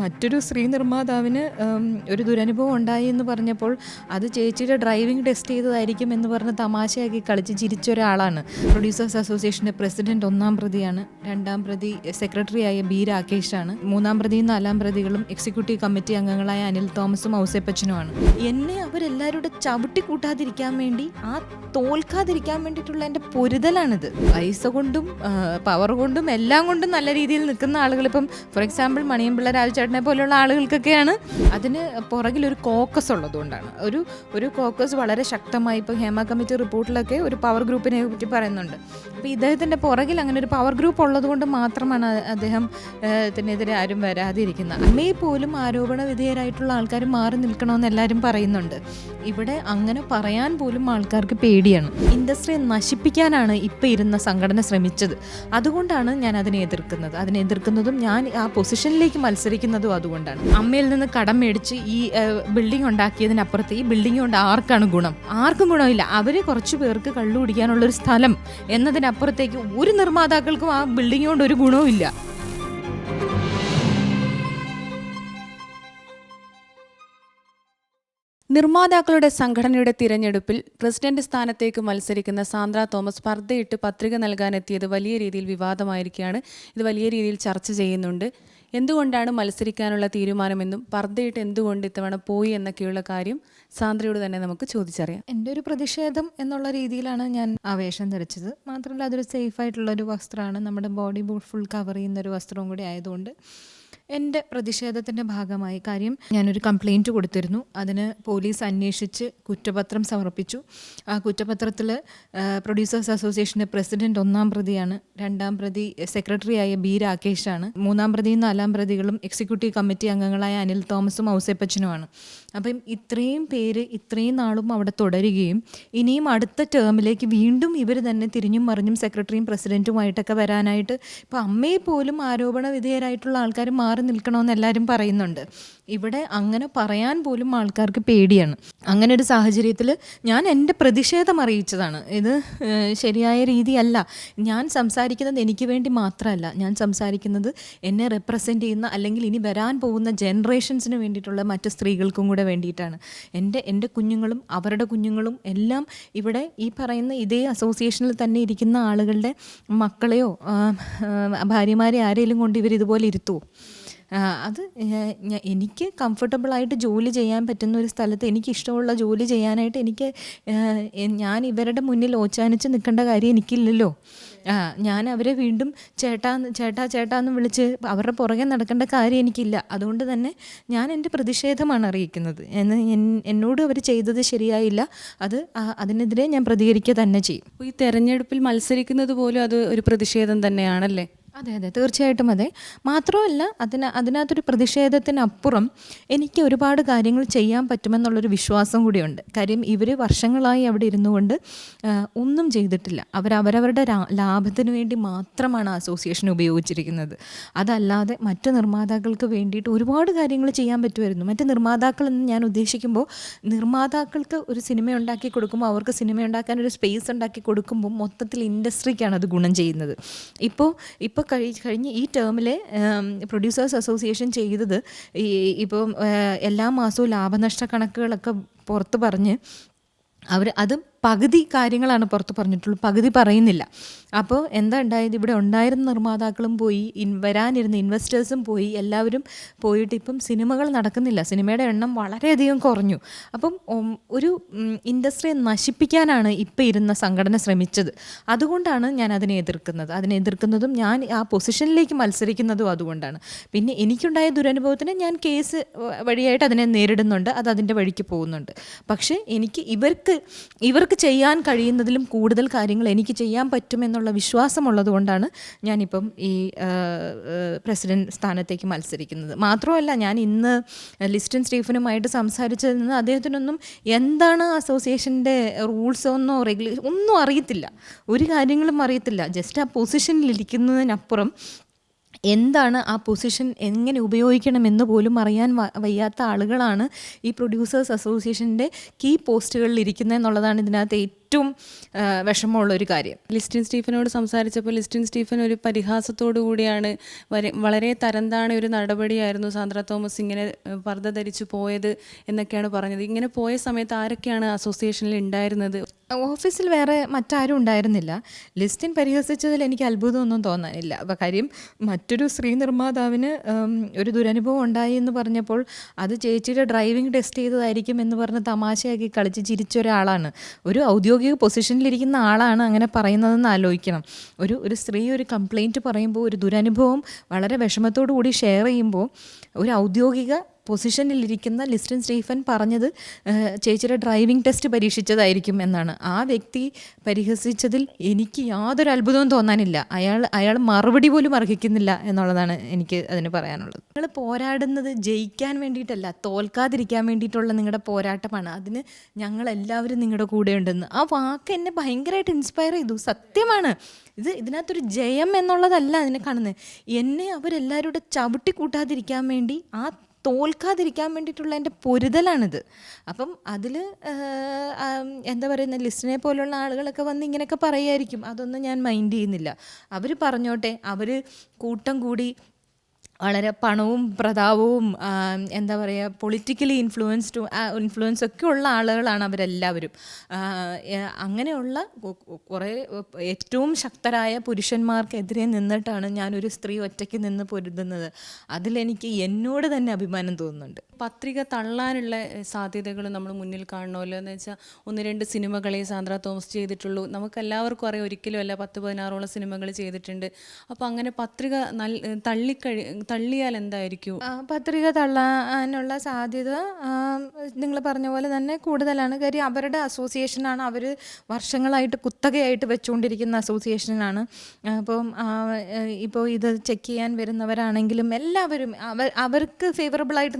മറ്റൊരു സ്ത്രീ നിർമ്മാതാവിന് ഒരു ദുരനുഭവം ഉണ്ടായി എന്ന് പറഞ്ഞപ്പോൾ അത് ചേച്ചിയുടെ ഡ്രൈവിംഗ് ടെസ്റ്റ് ചെയ്തതായിരിക്കും എന്ന് പറഞ്ഞ് തമാശയാക്കി കളിച്ച് ചിരിച്ച ഒരാളാണ്. പ്രൊഡ്യൂസേഴ്സ് അസോസിയേഷന്റെ പ്രസിഡന്റ് ഒന്നാം പ്രതിയാണ്. രണ്ടാം പ്രതി സെക്രട്ടറിയായ ബി രാകേഷാണ്. മൂന്നാം പ്രതിയും നാലാം പ്രതികളും എക്സിക്യൂട്ടീവ് കമ്മിറ്റി അംഗങ്ങളായ അനിൽ തോമസും ഔസേപ്പച്ചനുമാണ്. എന്നെ അവരെല്ലാവരുടെ ചവിട്ടി കൂട്ടാതിരിക്കാൻ വേണ്ടി ആ തോൽക്കാതിരിക്കാൻ വേണ്ടിയിട്ടുള്ള എന്റെ പൊരുതലാണിത്. പൈസ കൊണ്ടും പവർ കൊണ്ടും എല്ലാം കൊണ്ടും നല്ല രീതിയിൽ നിൽക്കുന്ന ആളുകൾ ഇപ്പം ഫോർ എക്സാമ്പിൾ മണിയമ്പിള്ള രാജചേട്ടനെ പോലെയുള്ള ആളുകൾക്കൊക്കെയാണ് അതിന് പുറകിൽ ഒരു കോക്കസ് ഉള്ളതുകൊണ്ടാണ്. ഒരു ഒരു കോക്കസ് വളരെ ശക്തമായി ഇപ്പോൾ ഹേമ കമ്മിറ്റി റിപ്പോർട്ടിലൊക്കെ ഒരു പവർ ഗ്രൂപ്പിനെ പറ്റി പറയുന്നുണ്ട്. അപ്പോൾ ഇദ്ദേഹത്തിന്റെ പുറകിൽ അങ്ങനെ ഒരു പവർ ഗ്രൂപ്പ് ഉള്ളതുകൊണ്ട് മാത്രമാണ് അദ്ദേഹം ത്തിനെതിരെ ആരും വരാതിരിക്കുന്നത്. അമ്മയെ പോലും ആരോപണ വിധേയരായിട്ടുള്ള ആൾക്കാർ മാറി നിൽക്കണമെന്ന് എല്ലാവരും പറയുന്നുണ്ട്. ഇവിടെ അങ്ങനെ പറയാൻ പോലും ആൾക്കാർക്ക് പേടിയാണ്. ഇൻഡസ്ട്രിയെ നശിപ്പിക്കാനാണ് ഇപ്പം ഇരുന്ന സംഘടന ശ്രമിച്ചത്. അതുകൊണ്ടാണ് ഞാൻ അതിനെ എതിർക്കുന്നത്. അതിനെ എതിർക്കുന്നതും ഞാൻ ആ പൊസിഷനിലേക്ക് മത്സരിക്കുന്നതും അതുകൊണ്ടാണ്. അമ്മയിൽ നിന്ന് കടം മേടിച്ച് ഈ ബിൽഡിംഗ് ഉണ്ടാക്കിയതിനപ്പുറത്ത് ഈ ബിൽഡിംഗ് കൊണ്ട് ആർക്കാണ് ഗുണം? ആർക്കും ഗുണമില്ല. അവർ കുറച്ച് പേർക്ക് കള്ളു കുടിക്കാനുള്ള ഒരു സ്ഥലം എന്നതിനപ്പുറത്തേക്ക് ഒരു നിർമ്മാതാക്കൾക്കും ആ ബിൽഡിംഗ് കൊണ്ട് ഒരു ഗുണവും നിർമ്മാതാക്കളുടെ സംഘടനയുടെ തിരഞ്ഞെടുപ്പിൽ പ്രസിഡന്റ് സ്ഥാനത്തേക്ക് മത്സരിക്കുന്ന സാന്ദ്ര തോമസ് പർദ്ദയിട്ട് പത്രിക നൽകാനെത്തിയത് വലിയ രീതിയിൽ വിവാദമായിരിക്കുകയാണ്. ഇത് വലിയ രീതിയിൽ ചർച്ച ചെയ്യുന്നുണ്ട്. എന്തുകൊണ്ടാണ് മത്സരിക്കാനുള്ള തീരുമാനമെന്നും പർദ്ദയിട്ട് എന്തുകൊണ്ട് ഇത്തവണ പോയി എന്നൊക്കെയുള്ള കാര്യം സാന്ദ്രയോട് തന്നെ നമുക്ക് ചോദിച്ചറിയാം. എന്റെ ഒരു പ്രതിഷേധം എന്നുള്ള രീതിയിലാണ് ഞാൻ ആവേശം ധരിച്ചത് മാത്രമല്ല അതൊരു സേഫ് ആയിട്ടുള്ള ഒരു വസ്ത്രമാണ്. നമ്മുടെ ബോഡി ഫുൾ കവർ ചെയ്യുന്ന ഒരു വസ്ത്രവും കൂടി ആയതുകൊണ്ട് എന്റെ പ്രതിഷേധത്തിന്റെ ഭാഗമായി കാര്യം ഞാനൊരു കംപ്ലൈന്റ് കൊടുത്തിരുന്നു. അതിന് പോലീസ് അന്വേഷിച്ച് കുറ്റപത്രം സമർപ്പിച്ചു. ആ കുറ്റപത്രത്തിൽ പ്രൊഡ്യൂസേഴ്സ് അസോസിയേഷന്റെ പ്രസിഡന്റ് ഒന്നാം പ്രതിയാണ്. രണ്ടാം പ്രതി സെക്രട്ടറിയായ ബി രാകേഷാണ്. മൂന്നാം പ്രതിയും നാലാം പ്രതികളും എക്സിക്യൂട്ടീവ് കമ്മിറ്റി അംഗങ്ങളായ അനിൽ തോമസും ഔസേപ്പച്ചനുമാണ്. അപ്പം ഇത്രയും പേര് ഇത്രയും നാളും അവിടെ തുടരുകയും ഇനിയും അടുത്ത ടേമിലേക്ക് വീണ്ടും ഇവർ തന്നെ തിരിഞ്ഞും മറിഞ്ഞും സെക്രട്ടറിയും പ്രസിഡന്റുമായിട്ടൊക്കെ വരാനായിട്ട് ഇപ്പോൾ അമ്മയെ പോലും ആരോപണ വിധേയരായിട്ടുള്ള ആൾക്കാർ മാറി നിൽക്കണമെന്ന് എല്ലാവരും പറയുന്നുണ്ട്. ഇവിടെ അങ്ങനെ പറയാൻ പോലും ആൾക്കാർക്ക് പേടിയാണ്. അങ്ങനെ ഒരു സാഹചര്യത്തിൽ ഞാൻ എന്റെ പ്രതിഷേധം അറിയിച്ചതാണ്. ഇത് ശരിയായ രീതിയല്ല. ഞാൻ സംസാരിക്കുന്നത് എനിക്ക് വേണ്ടി മാത്രമല്ല. ഞാൻ സംസാരിക്കുന്നത് എന്നെ റെപ്രസെന്റ് ചെയ്യുന്ന അല്ലെങ്കിൽ ഇനി വരാൻ പോകുന്ന ജനറേഷൻസിന് വേണ്ടിയിട്ടുള്ള മറ്റ് സ്ത്രീകൾക്കും കൂടെ വേണ്ടിയിട്ടാണ്. എന്റെ എന്റെ കുഞ്ഞുങ്ങളും അവരുടെ കുഞ്ഞുങ്ങളും എല്ലാം ഇവിടെ ഈ പറയുന്ന ഇതേ അസോസിയേഷനിൽ തന്നെ ഇരിക്കുന്ന ആളുകളുടെ മക്കളെയോ ഭാര്യമാരെ ആരെങ്കിലും കൊണ്ട് ഇവർ ഇതുപോലെ ഇരുത്തുമോ അത് എനിക്ക് കംഫർട്ടബിളായിട്ട് ജോലി ചെയ്യാൻ പറ്റുന്ന ഒരു സ്ഥലത്ത് എനിക്ക് ഇഷ്ടമുള്ള ജോലി ചെയ്യാനായിട്ട് എനിക്ക് ഞാൻ ഇവരുടെ മുന്നിൽ ഓച്ചാനിച്ച് നിൽക്കേണ്ട കാര്യം എനിക്കില്ലല്ലോ. ഞാൻ അവരെ വീണ്ടും ചേട്ടാ ചേട്ടാ ചേട്ടാ എന്ന് വിളിച്ച് അവരുടെ പുറകെ നടക്കേണ്ട കാര്യം എനിക്കില്ല. അതുകൊണ്ട് തന്നെ ഞാൻ എന്റെ പ്രതിഷേധമാണ് അറിയിക്കുന്നത്. എന്ന് എന്നോട് അവർ ചെയ്തത് ശരിയായില്ല. അത് അതിനെതിരെ ഞാൻ പ്രതികരിക്കുക തന്നെ ചെയ്യും. ഈ തെരഞ്ഞെടുപ്പിൽ മത്സരിക്കുന്നത് പോലും അത് ഒരു പ്രതിഷേധം തന്നെയാണല്ലേ? അതെ അതെ. തീർച്ചയായിട്ടും അതെ. മാത്രമല്ല അതിന് അതിനകത്തൊരു പ്രതിഷേധത്തിനപ്പുറം എനിക്ക് ഒരുപാട് കാര്യങ്ങൾ ചെയ്യാൻ പറ്റുമെന്നുള്ളൊരു വിശ്വാസം കൂടിയുണ്ട്. കാര്യം ഇവർ വർഷങ്ങളായി അവിടെ ഇരുന്നു കൊണ്ട് ഒന്നും ചെയ്തിട്ടില്ല. രാ- ലാഭത്തിന് വേണ്ടി മാത്രമാണ് അസോസിയേഷൻ ഉപയോഗിച്ചിരിക്കുന്നത്. അതല്ലാതെ മറ്റ് നിർമ്മാതാക്കൾക്ക് വേണ്ടിയിട്ട് ഒരുപാട് കാര്യങ്ങൾ ചെയ്യാൻ പറ്റുമായിരുന്നു. മറ്റ് നിർമ്മാതാക്കൾ എന്ന് ഞാൻ ഉദ്ദേശിക്കുമ്പോൾ നിർമ്മാതാക്കൾക്ക് ഒരു സിനിമ ഉണ്ടാക്കി കൊടുക്കുമ്പോൾ അവർക്ക് സിനിമ ഉണ്ടാക്കാൻ ഒരു സ്പേസ് ഉണ്ടാക്കി കൊടുക്കുമ്പോൾ മൊത്തത്തിൽ ഇൻഡസ്ട്രിക്കാണ് അത് ഗുണം ചെയ്യുന്നത്. ഇപ്പോൾ ഇപ്പോൾ കഴി കഴിഞ്ഞ് ഈ ടേമിലെ പ്രൊഡ്യൂസേഴ്സ് അസോസിയേഷൻ ചെയ്തത് ഈ ഇപ്പം എല്ലാ മാസവും ലാഭനഷ്ട കണക്കുകളൊക്കെ പുറത്ത് പറഞ്ഞ് അവർ അതും പകുതി കാര്യങ്ങളാണ് പുറത്ത് പറഞ്ഞിട്ടുള്ളൂ പകുതി പറയുന്നില്ല. അപ്പോൾ എന്താ ഉണ്ടായത്? ഇവിടെ ഉണ്ടായിരുന്ന നിർമ്മാതാക്കളും പോയി ഇൻ വരാനിരുന്ന ഇൻവെസ്റ്റേഴ്സും പോയി എല്ലാവരും പോയിട്ട് ഇപ്പം സിനിമകൾ നടക്കുന്നില്ല. സിനിമയുടെ എണ്ണം വളരെയധികം കുറഞ്ഞു. അപ്പം ഒരു ഇൻഡസ്ട്രിയെ നശിപ്പിക്കാനാണ് ഇപ്പം ഇരുന്ന സംഘടന ശ്രമിച്ചത്. അതുകൊണ്ടാണ് ഞാൻ അതിനെ എതിർക്കുന്നത്. അതിനെ എതിർക്കുന്നതും ഞാൻ ആ പൊസിഷനിലേക്ക് മത്സരിക്കുന്നതും അതുകൊണ്ടാണ്. പിന്നെ എനിക്കുണ്ടായ ദുരനുഭവത്തിന് ഞാൻ കേസ് വഴിയായിട്ട് അതിനെ നേരിടുന്നുണ്ട്. അത് അതിന്റെ വഴിക്ക് പോകുന്നുണ്ട്. പക്ഷേ എനിക്ക് ഇവർക്ക് ഇവർക്ക് ചെയ്യാൻ കഴിയുന്നതിലും കൂടുതൽ കാര്യങ്ങൾ എനിക്ക് ചെയ്യാൻ പറ്റുമെന്നുള്ള വിശ്വാസമുള്ളത് കൊണ്ടാണ് ഞാനിപ്പം ഈ പ്രസിഡന്റ് സ്ഥാനത്തേക്ക് മത്സരിക്കുന്നത്. മാത്രമല്ല ഞാൻ ഇന്ന് ലിസ്റ്റൻ സ്റ്റീഫനുമായിട്ട് സംസാരിച്ചതിൽ നിന്ന് അദ്ദേഹത്തിനൊന്നും എന്താണ് അസോസിയേഷന്റെ റൂൾസോ ഒന്നോ റെഗുലേഷൻ ഒന്നും അറിയത്തില്ല. ഒരു കാര്യങ്ങളും അറിയത്തില്ല. ജസ്റ്റ് ആ പൊസിഷനിൽ ഇരിക്കുന്നതിനപ്പുറം എന്താണ് ആ പൊസിഷൻ എങ്ങനെ ഉപയോഗിക്കണം എന്ന് പോലും അറിയാൻ വയ്യാത്ത ആളുകളാണ് ഈ പ്രൊഡ്യൂസേഴ്സ് അസോസിയേഷന്റെ കീ പോസ്റ്റുകളിൽ ഇരിക്കുന്നത് എന്നുള്ളതാണ് ഇതിനകത്ത് ഏറ്റവും വിഷമമുള്ളൊരു കാര്യം. ലിസ്റ്റിൻ സ്റ്റീഫനോട് സംസാരിച്ചപ്പോൾ ലിസ്റ്റിൻ സ്റ്റീഫൻ ഒരു പരിഹാസത്തോടു കൂടിയാണ് വളരെ തരംതാണ ഒരു നടപടിയായിരുന്നു സാന്ദ്ര തോമസ് ഇങ്ങനെ പർദ്ദ ധരിച്ചു പോയത് എന്നൊക്കെയാണ് പറഞ്ഞത്. ഇങ്ങനെ പോയ സമയത്ത് ആരൊക്കെയാണ് അസോസിയേഷനിൽ ഉണ്ടായിരുന്നത്? ഓഫീസിൽ വേറെ മറ്റാരും ഉണ്ടായിരുന്നില്ല. ലിസ്റ്റിൻ പരിഹസിച്ചതിൽ എനിക്ക് അത്ഭുതമൊന്നും തോന്നാനില്ല. അപ്പോൾ കാര്യം മറ്റൊരു സ്ത്രീ നിർമ്മാതാവിന് ഒരു ദുരനുഭവം ഉണ്ടായി എന്ന് പറഞ്ഞപ്പോൾ അത് ചേച്ചിയുടെ ഡ്രൈവിംഗ് ടെസ്റ്റ് ചെയ്തതായിരിക്കും എന്ന് പറഞ്ഞ് തമാശയാക്കി കളിച്ച് ചിരിച്ച ഒരാളാണ്. ഒരു ഔദ്യോഗിക പൊസിഷനിലിരിക്കുന്ന ആളാണ് അങ്ങനെ പറയുന്നതെന്ന് ആലോചിക്കണം. ഒരു ഒരു സ്ത്രീ ഒരു കംപ്ലൈന്റ് പറയുമ്പോൾ ഒരു ദുരനുഭവം വളരെ വിഷമത്തോടു കൂടി ഷെയർ ചെയ്യുമ്പോൾ ഒരു ഔദ്യോഗിക പൊസിഷനിലിരിക്കുന്ന ലിസ്റ്റൻ സ്റ്റീഫൻ പറഞ്ഞത് ചേച്ചിയുടെ ഡ്രൈവിംഗ് ടെസ്റ്റ് പരീക്ഷിച്ചതായിരിക്കും എന്നാണ്. ആ വ്യക്തി പരിഹസിച്ചതിൽ എനിക്ക് യാതൊരു അത്ഭുതവും തോന്നാനില്ല. അയാൾ അയാൾ മറുപടി പോലും അർഹിക്കുന്നില്ല എന്നുള്ളതാണ് എനിക്ക് അതിന് പറയാനുള്ളത്. നിങ്ങൾ പോരാടുന്നത് ജയിക്കാൻ വേണ്ടിയിട്ടല്ല തോൽക്കാതിരിക്കാൻ വേണ്ടിയിട്ടുള്ള നിങ്ങളുടെ പോരാട്ടമാണ്. അതിന് ഞങ്ങൾ എല്ലാവരും നിങ്ങളുടെ കൂടെ ഉണ്ടെന്ന് ആ വാക്ക് എന്നെ ഭയങ്കരമായിട്ട് ഇൻസ്പയർ ചെയ്തു. സത്യമാണ്. ഇത് ഇതിനകത്തൊരു ജയം എന്നുള്ളതല്ല അതിനെ കാണുന്നത്. എന്നെ അവരെല്ലാവരും കൂടെ ചവിട്ടി കൂട്ടാതിരിക്കാൻ വേണ്ടി ആ തോൽക്കാതിരിക്കാൻ വേണ്ടിയിട്ടുള്ള എന്റെ പൊരുതലാണിത്. അപ്പം അതിൽ എന്താ പറയുന്ന ലിസ്റ്റിനെ പോലുള്ള ആളുകളൊക്കെ വന്ന് ഇങ്ങനെയൊക്കെ പറയുമായിരിക്കും അതൊന്നും ഞാൻ മൈൻഡ് ചെയ്യുന്നില്ല. അവർ പറഞ്ഞോട്ടെ അവർ കൂട്ടം കൂടി വളരെ പണവും പ്രതാപവും എന്താ പറയുക പൊളിറ്റിക്കലി ഇൻഫ്ലുവൻസ്ഡ് ഇൻഫ്ലുവൻസ് ഒക്കെ ഉള്ള ആളുകളാണ് അവരെല്ലാവരും. അങ്ങനെയുള്ള കുറേ ഏറ്റവും ശക്തരായ പുരുഷന്മാർക്കെതിരെ നിന്നിട്ടാണ് ഞാനൊരു സ്ത്രീ ഒറ്റയ്ക്ക് നിന്ന് പൊരുതുന്നത്. അതിലെനിക്ക് എന്നോട് തന്നെ അഭിമാനം തോന്നുന്നുണ്ട്. പത്രിക തള്ളാനുള്ള സാധ്യതകൾ നമ്മൾ മുന്നിൽ കാണണമല്ലോ എന്ന് വെച്ചാൽ ഒന്ന് രണ്ട് സിനിമകളെ സാന്ദ്ര തോമസ് ചെയ്തിട്ടുള്ളൂ. നമുക്ക് എല്ലാവർക്കും അറിയാം ഒരിക്കലും അല്ല പത്ത് പതിനാറോളം സിനിമകൾ ചെയ്തിട്ടുണ്ട്. അപ്പോൾ അങ്ങനെ പത്രിക തള്ളിക്കഴി തള്ളിയാൽ എന്തായിരിക്കും? പത്രിക തള്ളാനുള്ള സാധ്യത നിങ്ങൾ പറഞ്ഞ പോലെ തന്നെ കൂടുതലാണ്. കാര്യം അവരുടെ അസോസിയേഷനാണ് അവർ വർഷങ്ങളായിട്ട് കുത്തകയായിട്ട് വെച്ചുകൊണ്ടിരിക്കുന്ന അസോസിയേഷനാണ്. അപ്പം ഇപ്പോൾ ഇത് ചെക്ക് ചെയ്യാൻ വരുന്നവരാണെങ്കിലും എല്ലാവരും അവർ അവർക്ക് ഫേവറബിളായിട്ട്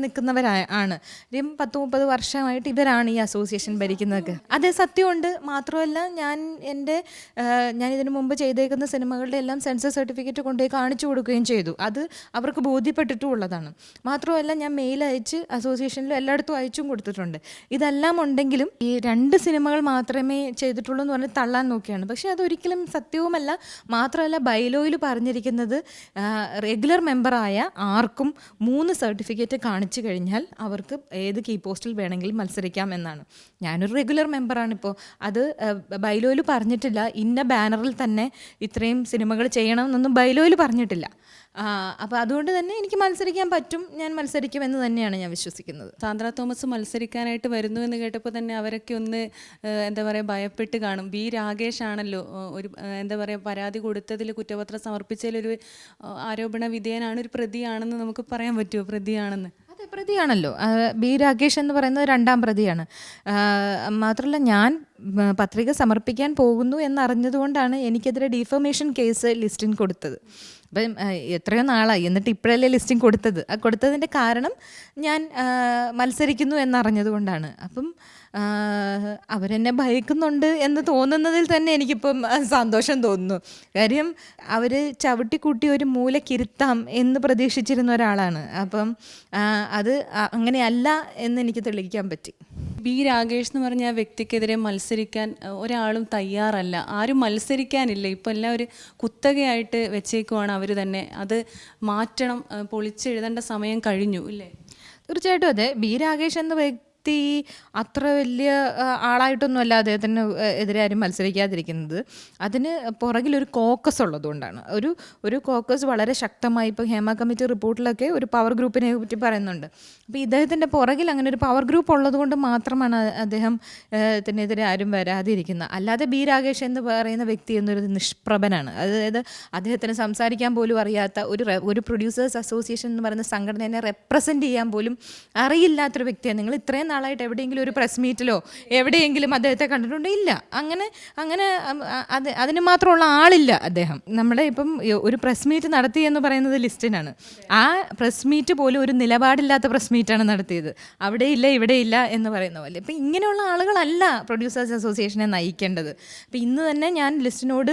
ആണ്. കാര്യം പത്ത് മുപ്പത് വർഷമായിട്ട് ഇവരാണ് ഈ അസോസിയേഷൻ ഭരിക്കുന്നത്. അത് സത്യമുണ്ട്. മാത്രമല്ല ഞാൻ എന്റെ ഞാൻ ഇതിനു മുമ്പ് ചെയ്തേക്കുന്ന സിനിമകളുടെ എല്ലാം സെൻസർ സർട്ടിഫിക്കറ്റ് കൊണ്ടുപോയി കാണിച്ചു കൊടുക്കുകയും ചെയ്തു. അത് അവർക്ക് ബോധ്യപ്പെട്ടിട്ടും ഉള്ളതാണ്. മാത്രമല്ല ഞാൻ മെയിൽ അയച്ച് അസോസിയേഷനിലും എല്ലായിടത്തും അയച്ചും കൊടുത്തിട്ടുണ്ട്. ഇതെല്ലാം ഉണ്ടെങ്കിലും ഈ രണ്ട് സിനിമകൾ മാത്രമേ ചെയ്തിട്ടുള്ളൂ എന്ന് പറഞ്ഞ് തള്ളാൻ നോക്കിയാണ്. പക്ഷേ അതൊരിക്കലും സത്യവുമല്ല മാത്രമല്ല ബൈലോയിൽ പറഞ്ഞിരിക്കുന്നത് റെഗുലർ മെമ്പറായ ആർക്കും മൂന്ന് സർട്ടിഫിക്കറ്റ് കാണിച്ചു കഴിഞ്ഞാൽ അവർക്ക് ഏത് കീ പോസ്റ്റിൽ വേണമെങ്കിലും മത്സരിക്കാം എന്നാണ്. ഞാനൊരു റെഗുലർ മെമ്പറാണ് ഇപ്പോൾ അത് ബൈലോയിൽ പറഞ്ഞിട്ടില്ല. ഇന്ന ബാനറിൽ തന്നെ ഇത്രയും സിനിമകൾ ചെയ്യണമെന്നൊന്നും ബൈലോയിൽ പറഞ്ഞിട്ടില്ല. അപ്പോൾ അതുകൊണ്ട് തന്നെ എനിക്ക് മത്സരിക്കാൻ പറ്റും ഞാൻ മത്സരിക്കുമെന്ന് തന്നെയാണ് ഞാൻ വിശ്വസിക്കുന്നത്. സാന്ദ്ര തോമസ് മത്സരിക്കാനായിട്ട് വരുന്നു എന്ന് കേട്ടപ്പോൾ തന്നെ അവരൊക്കെ ഒന്ന് എന്താ പറയുക ഭയപ്പെട്ട് കാണും. ബി രാകേഷ് ആണല്ലോ ഒരു എന്താ പറയുക പരാതി കൊടുത്തതിൽ കുറ്റപത്രം സമർപ്പിച്ചതിൽ ഒരു ആരോപണ വിധേയനാണ് ഒരു പ്രതിയാണെന്ന് നമുക്ക് പറയാൻ പറ്റുമോ പ്രതിയാണെന്ന്. അതെ പ്രതിയാണല്ലോ. ബി രാകേഷ് എന്ന് പറയുന്നത് രണ്ടാം പ്രതിയാണ്. മാത്രമല്ല ഞാൻ പത്രിക സമർപ്പിക്കാൻ പോകുന്നു എന്നറിഞ്ഞതുകൊണ്ടാണ് എനിക്കെതിരെ ഡിഫർമേഷൻ കേസ് ലിസ്റ്റിൻ കൊടുത്തത്. അപ്പം എത്രയോ നാളായി. എന്നിട്ട് ഇപ്പോഴല്ലേ ലിസ്റ്റിംഗ് കൊടുത്തത്. ആ കൊടുത്തതിന്റെ കാരണം ഞാൻ മത്സരിക്കുന്നു എന്നറിഞ്ഞത് കൊണ്ടാണ് അപ്പം അവരെന്നെ ഭയക്കുന്നുണ്ട് എന്ന് തോന്നുന്നതിൽ തന്നെ എനിക്കിപ്പം സന്തോഷം തോന്നുന്നു. കാര്യം അവർ ചവിട്ടിക്കൂട്ടി ഒരു മൂലക്കിരുത്താം എന്ന് പ്രതീക്ഷിച്ചിരുന്ന ഒരാളാണ്. അപ്പം അത് അങ്ങനെയല്ല എന്ന് എനിക്ക് തെളിയിക്കാൻ പറ്റി. ബി രാകേഷ് എന്ന് പറഞ്ഞ വ്യക്തിക്കെതിരെ മത്സരിക്കാൻ ഒരാളും തയ്യാറല്ല. ആരും മത്സരിക്കാനില്ല. ഇപ്പം എല്ലാം ഒരു കുത്തകയായിട്ട് വെച്ചേക്കുവാണ് അവർ തന്നെ. അത് മാറ്റണം പൊളിച്ചെഴുതേണ്ട സമയം കഴിഞ്ഞു ഇല്ലേ? തീർച്ചയായിട്ടും അതെ. ബി രാകേഷ് എന്ന വ്യക്തി അത്ര വലിയ ആളായിട്ടൊന്നും ആളായിട്ടൊന്നുമല്ല അദ്ദേഹത്തിന് എതിരെ ആരും മത്സരിക്കാതിരിക്കുന്നത്. അതിന് പുറകിലൊരു കോക്കസ് ഉള്ളതുകൊണ്ടാണ്. ഒരു ഒരു കോക്കസ് വളരെ ശക്തമായി ഇപ്പോൾ ഹേമ കമ്മിറ്റി റിപ്പോർട്ടിലൊക്കെ ഒരു പവർ ഗ്രൂപ്പിനെ പറ്റി പറയുന്നുണ്ട്. അപ്പോൾ ഇദ്ദേഹത്തിന്റെ പുറകിൽ അങ്ങനെ ഒരു പവർ ഗ്രൂപ്പ് ഉള്ളതുകൊണ്ട് മാത്രമാണ് അദ്ദേഹം ത്തിനെതിരെ ആരും വരാതിരിക്കുന്നത്. അല്ലാതെ ബി രാകേഷ് എന്ന് പറയുന്ന വ്യക്തി എന്നൊരു നിഷ്പ്രഭനാണ്. അതായത് അദ്ദേഹത്തിന് സംസാരിക്കാൻ പോലും അറിയാത്ത ഒരു ഒരു പ്രൊഡ്യൂസേഴ്സ് അസോസിയേഷൻ എന്ന് പറയുന്ന സംഘടനയെ റെപ്രസെന്റ് ചെയ്യാൻ പോലും അറിയില്ലാത്തൊരു വ്യക്തിയാണ്. നിങ്ങൾ ഇത്രയും നാളായിട്ട് എവിടെയെങ്കിലും ഒരു പ്രസ് മീറ്റിലോ എവിടെയെങ്കിലും അദ്ദേഹത്തെ കണ്ടിട്ടുണ്ടോ? ഇല്ല. അങ്ങനെ അങ്ങനെ അത് അതിന് മാത്രമുള്ള ആളില്ല അദ്ദേഹം. നമ്മുടെ ഇപ്പം ഒരു പ്രസ് മീറ്റ് നടത്തി എന്ന് പറയുന്നത് ലിസ്റ്റിനാണ്. ആ പ്രസ് മീറ്റ് പോലും ഒരു നിലപാടില്ലാത്ത പ്രസ് മീറ്റാണ് നടത്തിയത്. അവിടെ ഇല്ല ഇവിടെ ഇല്ല എന്ന് പറയുന്ന പോലെ. ഇപ്പം ഇങ്ങനെയുള്ള ആളുകളല്ല പ്രൊഡ്യൂസേഴ്സ് അസോസിയേഷനെ നയിക്കേണ്ടത്. അപ്പം ഇന്ന് തന്നെ ഞാൻ ലിസ്റ്റിനോട്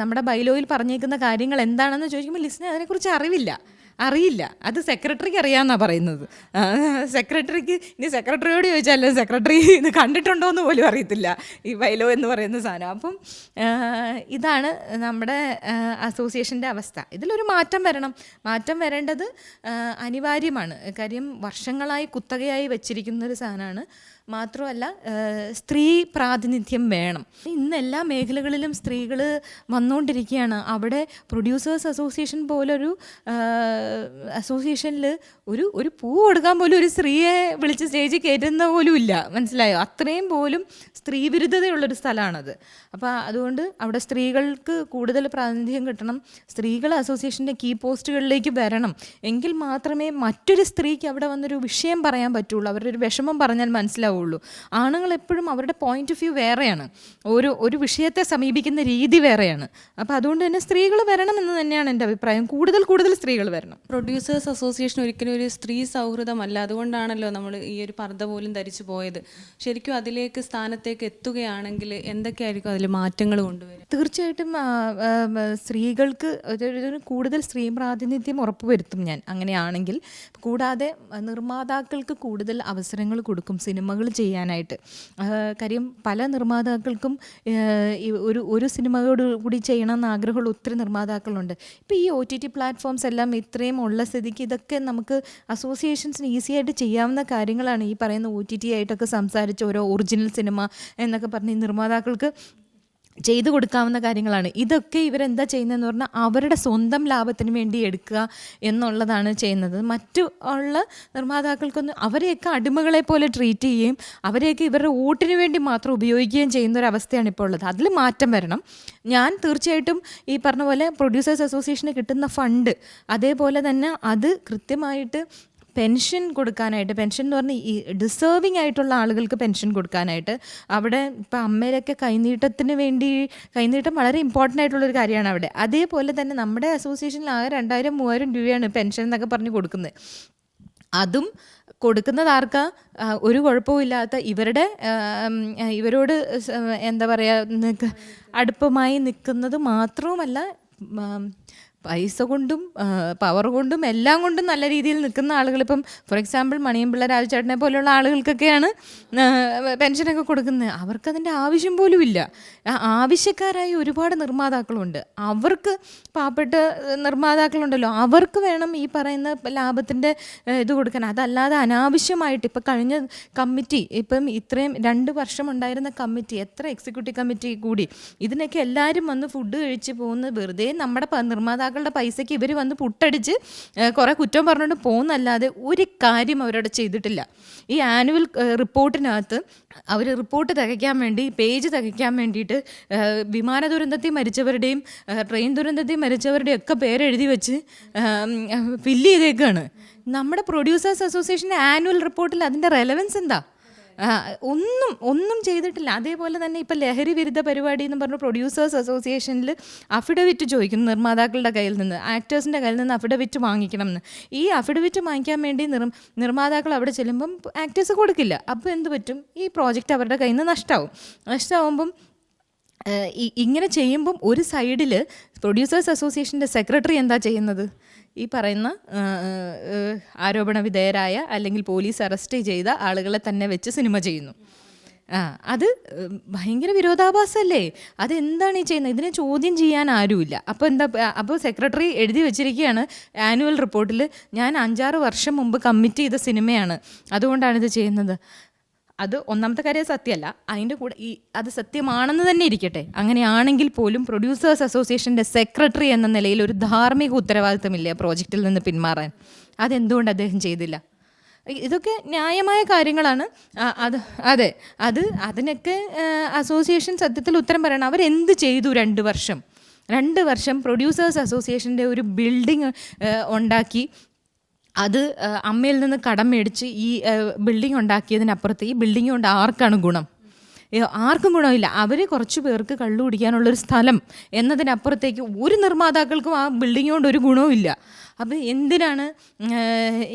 നമ്മുടെ ബൈലോയിൽ പറഞ്ഞേക്കുന്ന കാര്യങ്ങൾ എന്താണെന്ന് ചോദിക്കുമ്പോൾ ലിസ്റ്റിന് അതിനെക്കുറിച്ച് അറിവില്ല. അറിയില്ല. അത് സെക്രട്ടറിക്ക് അറിയാമെന്നാണ് പറയുന്നത്. സെക്രട്ടറിക്ക് ഇനി സെക്രട്ടറിയോട് ചോദിച്ചാലും? സെക്രട്ടറി ഇത് കണ്ടിട്ടുണ്ടോ എന്ന് പോലും അറിയത്തില്ല. ഈ വൈലോ എന്ന് പറയുന്ന സാധനം. അപ്പം ഇതാണ് നമ്മുടെ അസോസിയേഷന്റെ അവസ്ഥ. ഇതിലൊരു മാറ്റം വരണം. മാറ്റം വരേണ്ടത് അനിവാര്യമാണ്. കാര്യം വർഷങ്ങളായി കുത്തകയായി വെച്ചിരിക്കുന്ന ഒരു സാധനമാണ്. മാത്രമല്ല സ്ത്രീ പ്രാതിനിധ്യം വേണം. ഇന്ന് എല്ലാ മേഖലകളിലും സ്ത്രീകൾ വന്നുകൊണ്ടിരിക്കുകയാണ് അവിടെ പ്രൊഡ്യൂസേഴ്സ് അസോസിയേഷൻ പോലൊരു അസോസിയേഷനിൽ ഒരു ഒരു പൂ കൊടുക്കാൻ പോലും ഒരു സ്ത്രീയെ വിളിച്ച് സ്റ്റേജിൽ കയറ്റുന്ന പോലും ഇല്ല. മനസ്സിലായോ? അത്രയും പോലും സ്ത്രീ വിരുദ്ധതയുള്ളൊരു സ്ഥലമാണത്. അപ്പോൾ അതുകൊണ്ട് അവിടെ സ്ത്രീകൾക്ക് കൂടുതൽ പ്രാതിനിധ്യം കിട്ടണം. സ്ത്രീകൾ അസോസിയേഷന്റെ കീ പോസ്റ്റുകളിലേക്ക് വരണം. എങ്കിൽ മാത്രമേ മറ്റൊരു സ്ത്രീക്ക് അവിടെ വന്നൊരു വിഷയം പറയാൻ പറ്റുള്ളൂ. അവരുടെ ഒരു വിഷമം പറഞ്ഞാൽ മനസ്സിലാവുള്ളൂ ആണുങ്ങൾ എപ്പോഴും അവരുടെ പോയിന്റ് ഓഫ് വ്യൂ വേറെയാണ്. ഒരു ഒരു വിഷയത്തെ സമീപിക്കുന്ന രീതി വേറെയാണ്. അപ്പോൾ അതുകൊണ്ട് തന്നെ സ്ത്രീകൾ വരണം എന്ന് തന്നെയാണ് എന്റെ അഭിപ്രായം. കൂടുതൽ കൂടുതൽ സ്ത്രീകൾ വരണം. പ്രൊഡ്യൂസേഴ്സ് അസോസിയേഷൻ ഒരിക്കലും ഒരു സ്ത്രീ സൗഹൃദമല്ല. അതുകൊണ്ടാണല്ലോ നമ്മൾ ഈ ഒരു പർദ്ദ പോലും ധരിച്ചു പോയത്. ശരിക്കും അതിലേക്ക് സ്ഥാനത്തേക്ക് എത്തുകയാണെങ്കിൽ എന്തൊക്കെയായിരിക്കും അതിൽ മാറ്റങ്ങൾ കൊണ്ടുവരും തീർച്ചയായിട്ടും സ്ത്രീകൾക്ക് ഒരു കൂടുതൽ സ്ത്രീ പ്രാതിനിധ്യം ഉറപ്പുവരുത്തും ഞാൻ അങ്ങനെയാണെങ്കിൽ. കൂടാതെ നിർമ്മാതാക്കൾക്ക് കൂടുതൽ അവസരങ്ങൾ കൊടുക്കും. സിനിമകൾ ചെയ്യാനായിട്ട്. കാര്യം പല നിർമ്മാതാക്കൾക്കും ഒരു ഒരു സിനിമയോട് കൂടി ചെയ്യണമെന്ന് ആഗ്രഹമുള്ള ഒത്തിരി നിർമ്മാതാക്കളുണ്ട്. ഇപ്പോൾ ഈ ഒ ടി ടി പ്ലാറ്റ്ഫോംസ് എല്ലാം ഇത്രയും ഉള്ള സ്ഥിതിക്ക് ഇതൊക്കെ നമുക്ക് അസോസിയേഷൻസിന് ഈസി ആയിട്ട് ചെയ്യാവുന്ന കാര്യങ്ങളാണ് ഈ പറയുന്ന ഒ ടി ടി ആയിട്ടൊക്കെ സംസാരിച്ച് ഓരോ ഒറിജിനൽ സിനിമ എന്നൊക്കെ പറഞ്ഞ് നിർമ്മാതാക്കൾക്ക് ചെയ്തു കൊടുക്കാവുന്ന കാര്യങ്ങളാണ്. ഇതൊക്കെ ഇവരെന്താ ചെയ്യുന്നതെന്ന് പറഞ്ഞാൽ അവരുടെ സ്വന്തം ലാഭത്തിന് വേണ്ടി എടുക്കുക എന്നുള്ളതാണ് ചെയ്യുന്നത്. മറ്റു ഉള്ള നിർമ്മാതാക്കൾക്കൊന്നും അവരെയൊക്കെ അടിമകളെ പോലെ ട്രീറ്റ് ചെയ്യുകയും അവരെയൊക്കെ ഇവരുടെ വോട്ടിന് വേണ്ടി മാത്രം ഉപയോഗിക്കുകയും ചെയ്യുന്ന ഒരു അവസ്ഥയാണ് ഇപ്പോൾ ഉള്ളത്. അതിൽ മാറ്റം വരണം. ഞാൻ തീർച്ചയായിട്ടും ഈ പറഞ്ഞ പോലെ പ്രൊഡ്യൂസേഴ്സ് അസോസിയേഷന് കിട്ടുന്ന ഫണ്ട് അതേപോലെ തന്നെ അത് കൃത്യമായിട്ട് പെൻഷൻ കൊടുക്കാനായിട്ട് പെൻഷൻ എന്ന് പറഞ്ഞാൽ ഈ ഡിസേർവിംഗ് ആയിട്ടുള്ള ആളുകൾക്ക് പെൻഷൻ കൊടുക്കാനായിട്ട് അവിടെ ഇപ്പം അമ്മയിലൊക്കെ കൈനീട്ടത്തിന് വേണ്ടി കൈനീട്ടം വളരെ ഇമ്പോർട്ടന്റ് ആയിട്ടുള്ളൊരു കാര്യമാണ് അവിടെ. അതേപോലെ തന്നെ നമ്മുടെ അസോസിയേഷനിൽ ആകെ രണ്ടായിരം മൂവായിരം രൂപയാണ് പെൻഷൻ എന്നൊക്കെ പറഞ്ഞ് കൊടുക്കുന്നത് അതും കൊടുക്കുന്നത് ആർക്കാ? ഒരു കുഴപ്പമില്ലാത്ത ഇവരുടെ ഇവരോട് എന്താ പറയുക അടുപ്പമായി നിൽക്കുന്നത് മാത്രവുമല്ല പൈസ കൊണ്ടും പവർ കൊണ്ടും എല്ലാം കൊണ്ടും നല്ല രീതിയിൽ നിൽക്കുന്ന ആളുകൾ ഇപ്പം ഫോർ എക്സാമ്പിൾ മണിയമ്പിള്ള രാജചേട്ടനെ പോലെയുള്ള ആളുകൾക്കൊക്കെയാണ് പെൻഷനൊക്കെ കൊടുക്കുന്നത്. അവർക്കതിന്റെ ആവശ്യം പോലും ഇല്ല. ആവശ്യക്കാരായ ഒരുപാട് നിർമ്മാതാക്കളുണ്ട്. അവർക്ക് പാവപ്പെട്ട നിർമ്മാതാക്കളുണ്ടല്ലോ. അവർക്ക് വേണം ഈ പറയുന്ന ലാഭത്തിന്റെ ഇത് കൊടുക്കാൻ. അതല്ലാതെ അനാവശ്യമായിട്ട് ഇപ്പം കഴിഞ്ഞ കമ്മിറ്റി ഇപ്പം ഇത്രയും രണ്ട് വർഷം ഉണ്ടായിരുന്ന കമ്മിറ്റി എത്ര എക്സിക്യൂട്ടീവ് കമ്മിറ്റി കൂടി ഇതിനൊക്കെ എല്ലാവരും വന്ന് ഫുഡ് കഴിച്ച് പോകുന്നത് വെറുതെ നമ്മുടെ പ- നിർമ്മാതാക്കളുടെ പൈസയ്ക്ക് ഇവർ വന്ന് പുട്ടടിച്ച് കുറേ കുറ്റം പറഞ്ഞുകൊണ്ട് പോകുന്നല്ലാതെ ഒരു കാര്യം അവരവിടെ ചെയ്തിട്ടില്ല. ഈ ആനുവൽ റിപ്പോർട്ടിനകത്ത് അവർ റിപ്പോർട്ട് തികയ്ക്കാൻ വേണ്ടി പേജ് തികയ്ക്കാൻ വേണ്ടിയിട്ട് വിമാന ദുരന്തത്തിൽ മരിച്ചവരുടെയും ട്രെയിൻ ദുരന്തത്തിൽ മരിച്ചവരുടെയും ഒക്കെ പേരെഴുതി വെച്ച് ഫില്ല് ചെയ്തേക്കാണ്. നമ്മുടെ പ്രൊഡ്യൂസേഴ്സ് അസോസിയേഷന്റെ ആനുവൽ റിപ്പോർട്ടിൽ അതിന്റെ റെലവൻസ് എന്താ? ഒന്നും ഒന്നും ചെയ്തിട്ടില്ല. അതേപോലെ തന്നെ ഇപ്പം ലഹരി വിരുദ്ധ പരിപാടി എന്ന് പറഞ്ഞ പ്രൊഡ്യൂസേഴ്സ് അസോസിയേഷനിൽ അഫിഡവിറ്റ് ചോദിക്കുന്നു നിർമ്മാതാക്കളുടെ കയ്യിൽ നിന്ന്. ആക്ടേഴ്സിന്റെ കയ്യിൽ നിന്ന് അഫിഡവിറ്റ് വാങ്ങിക്കണം എന്ന്. ഈ അഫിഡവിറ്റ് വാങ്ങിക്കാൻ വേണ്ടി നിർ നിർമ്മാതാക്കൾ അവിടെ ചെല്ലുമ്പം ആക്ടേഴ്സ് കൊടുക്കില്ല. അപ്പോൾ എന്ത് പറ്റും? ഈ പ്രോജക്റ്റ് അവരുടെ കയ്യിൽ നിന്ന് നഷ്ടമാവും നഷ്ടമാവുമ്പം ഇങ്ങനെ ചെയ്യുമ്പം ഒരു സൈഡിൽ പ്രൊഡ്യൂസേഴ്സ് അസോസിയേഷന്റെ സെക്രട്ടറി എന്താ ചെയ്യുന്നത്? ഈ പറയുന്ന ആരോപണ വിധേയരായ അല്ലെങ്കിൽ പോലീസ് അറസ്റ്റ് ചെയ്ത ആളുകളെ തന്നെ വെച്ച് സിനിമ ചെയ്യുന്നു. ആ അത് ഭയങ്കര വിരോധാഭാസമല്ലേ അതെന്താണ് ഈ ചെയ്യുന്നത്? ഇതിനെ ചോദ്യം ചെയ്യാൻ ആരുമില്ല. അപ്പോൾ എന്താ അപ്പോൾ സെക്രട്ടറി എഴുതി വെച്ചിരിക്കുകയാണ് ആനുവൽ റിപ്പോർട്ടിൽ ഞാൻ അഞ്ചാറ് വർഷം മുമ്പ് കമ്മിറ്റ് ചെയ്ത സിനിമയാണ്. അതുകൊണ്ടാണ് ഇത് ചെയ്യുന്നത്. അത് ഒന്നാമത്തെ കാര്യം സത്യമല്ല. അതിന്റെ കൂടെ ഈ അത് സത്യമാണെന്ന് തന്നെ ഇരിക്കട്ടെ. അങ്ങനെയാണെങ്കിൽ പോലും പ്രൊഡ്യൂസേഴ്സ് അസോസിയേഷന്റെ സെക്രട്ടറി എന്ന നിലയിൽ ഒരു ധാർമ്മിക ഉത്തരവാദിത്തമില്ല പ്രോജക്റ്റിൽ നിന്ന് പിന്മാറാൻ? അതെന്തുകൊണ്ട് അദ്ദേഹം ചെയ്തില്ല? ഇതൊക്കെ ന്യായമായ കാര്യങ്ങളാണ്. അത് അതെ. അത് അതിനൊക്കെ അസോസിയേഷൻ സത്യത്തിൽ ഉത്തരം പറയണം. അവരെന്ത് ചെയ്തു രണ്ട് വർഷം? രണ്ട് വർഷം പ്രൊഡ്യൂസേഴ്സ് അസോസിയേഷന്റെ ഒരു ബിൽഡിംഗ് ഉണ്ടാക്കി. അത് അമ്മയിൽ നിന്ന് കടം മേടിച്ച് ഈ ബിൽഡിംഗ് ഉണ്ടാക്കിയതിനപ്പുറത്ത് ഈ ബിൽഡിംഗ് കൊണ്ട് ആർക്കാണ് ഗുണം? ആർക്കും ഗുണമില്ല. അവർ കുറച്ച് പേർക്ക് കള്ളു കുടിക്കാനുള്ളൊരു സ്ഥലം എന്നതിനപ്പുറത്തേക്ക് ഒരു നിർമ്മാതാക്കൾക്കും ആ ബിൽഡിംഗ് കൊണ്ട് ഒരു ഗുണവും അപ്പോൾ എന്തിനാണ്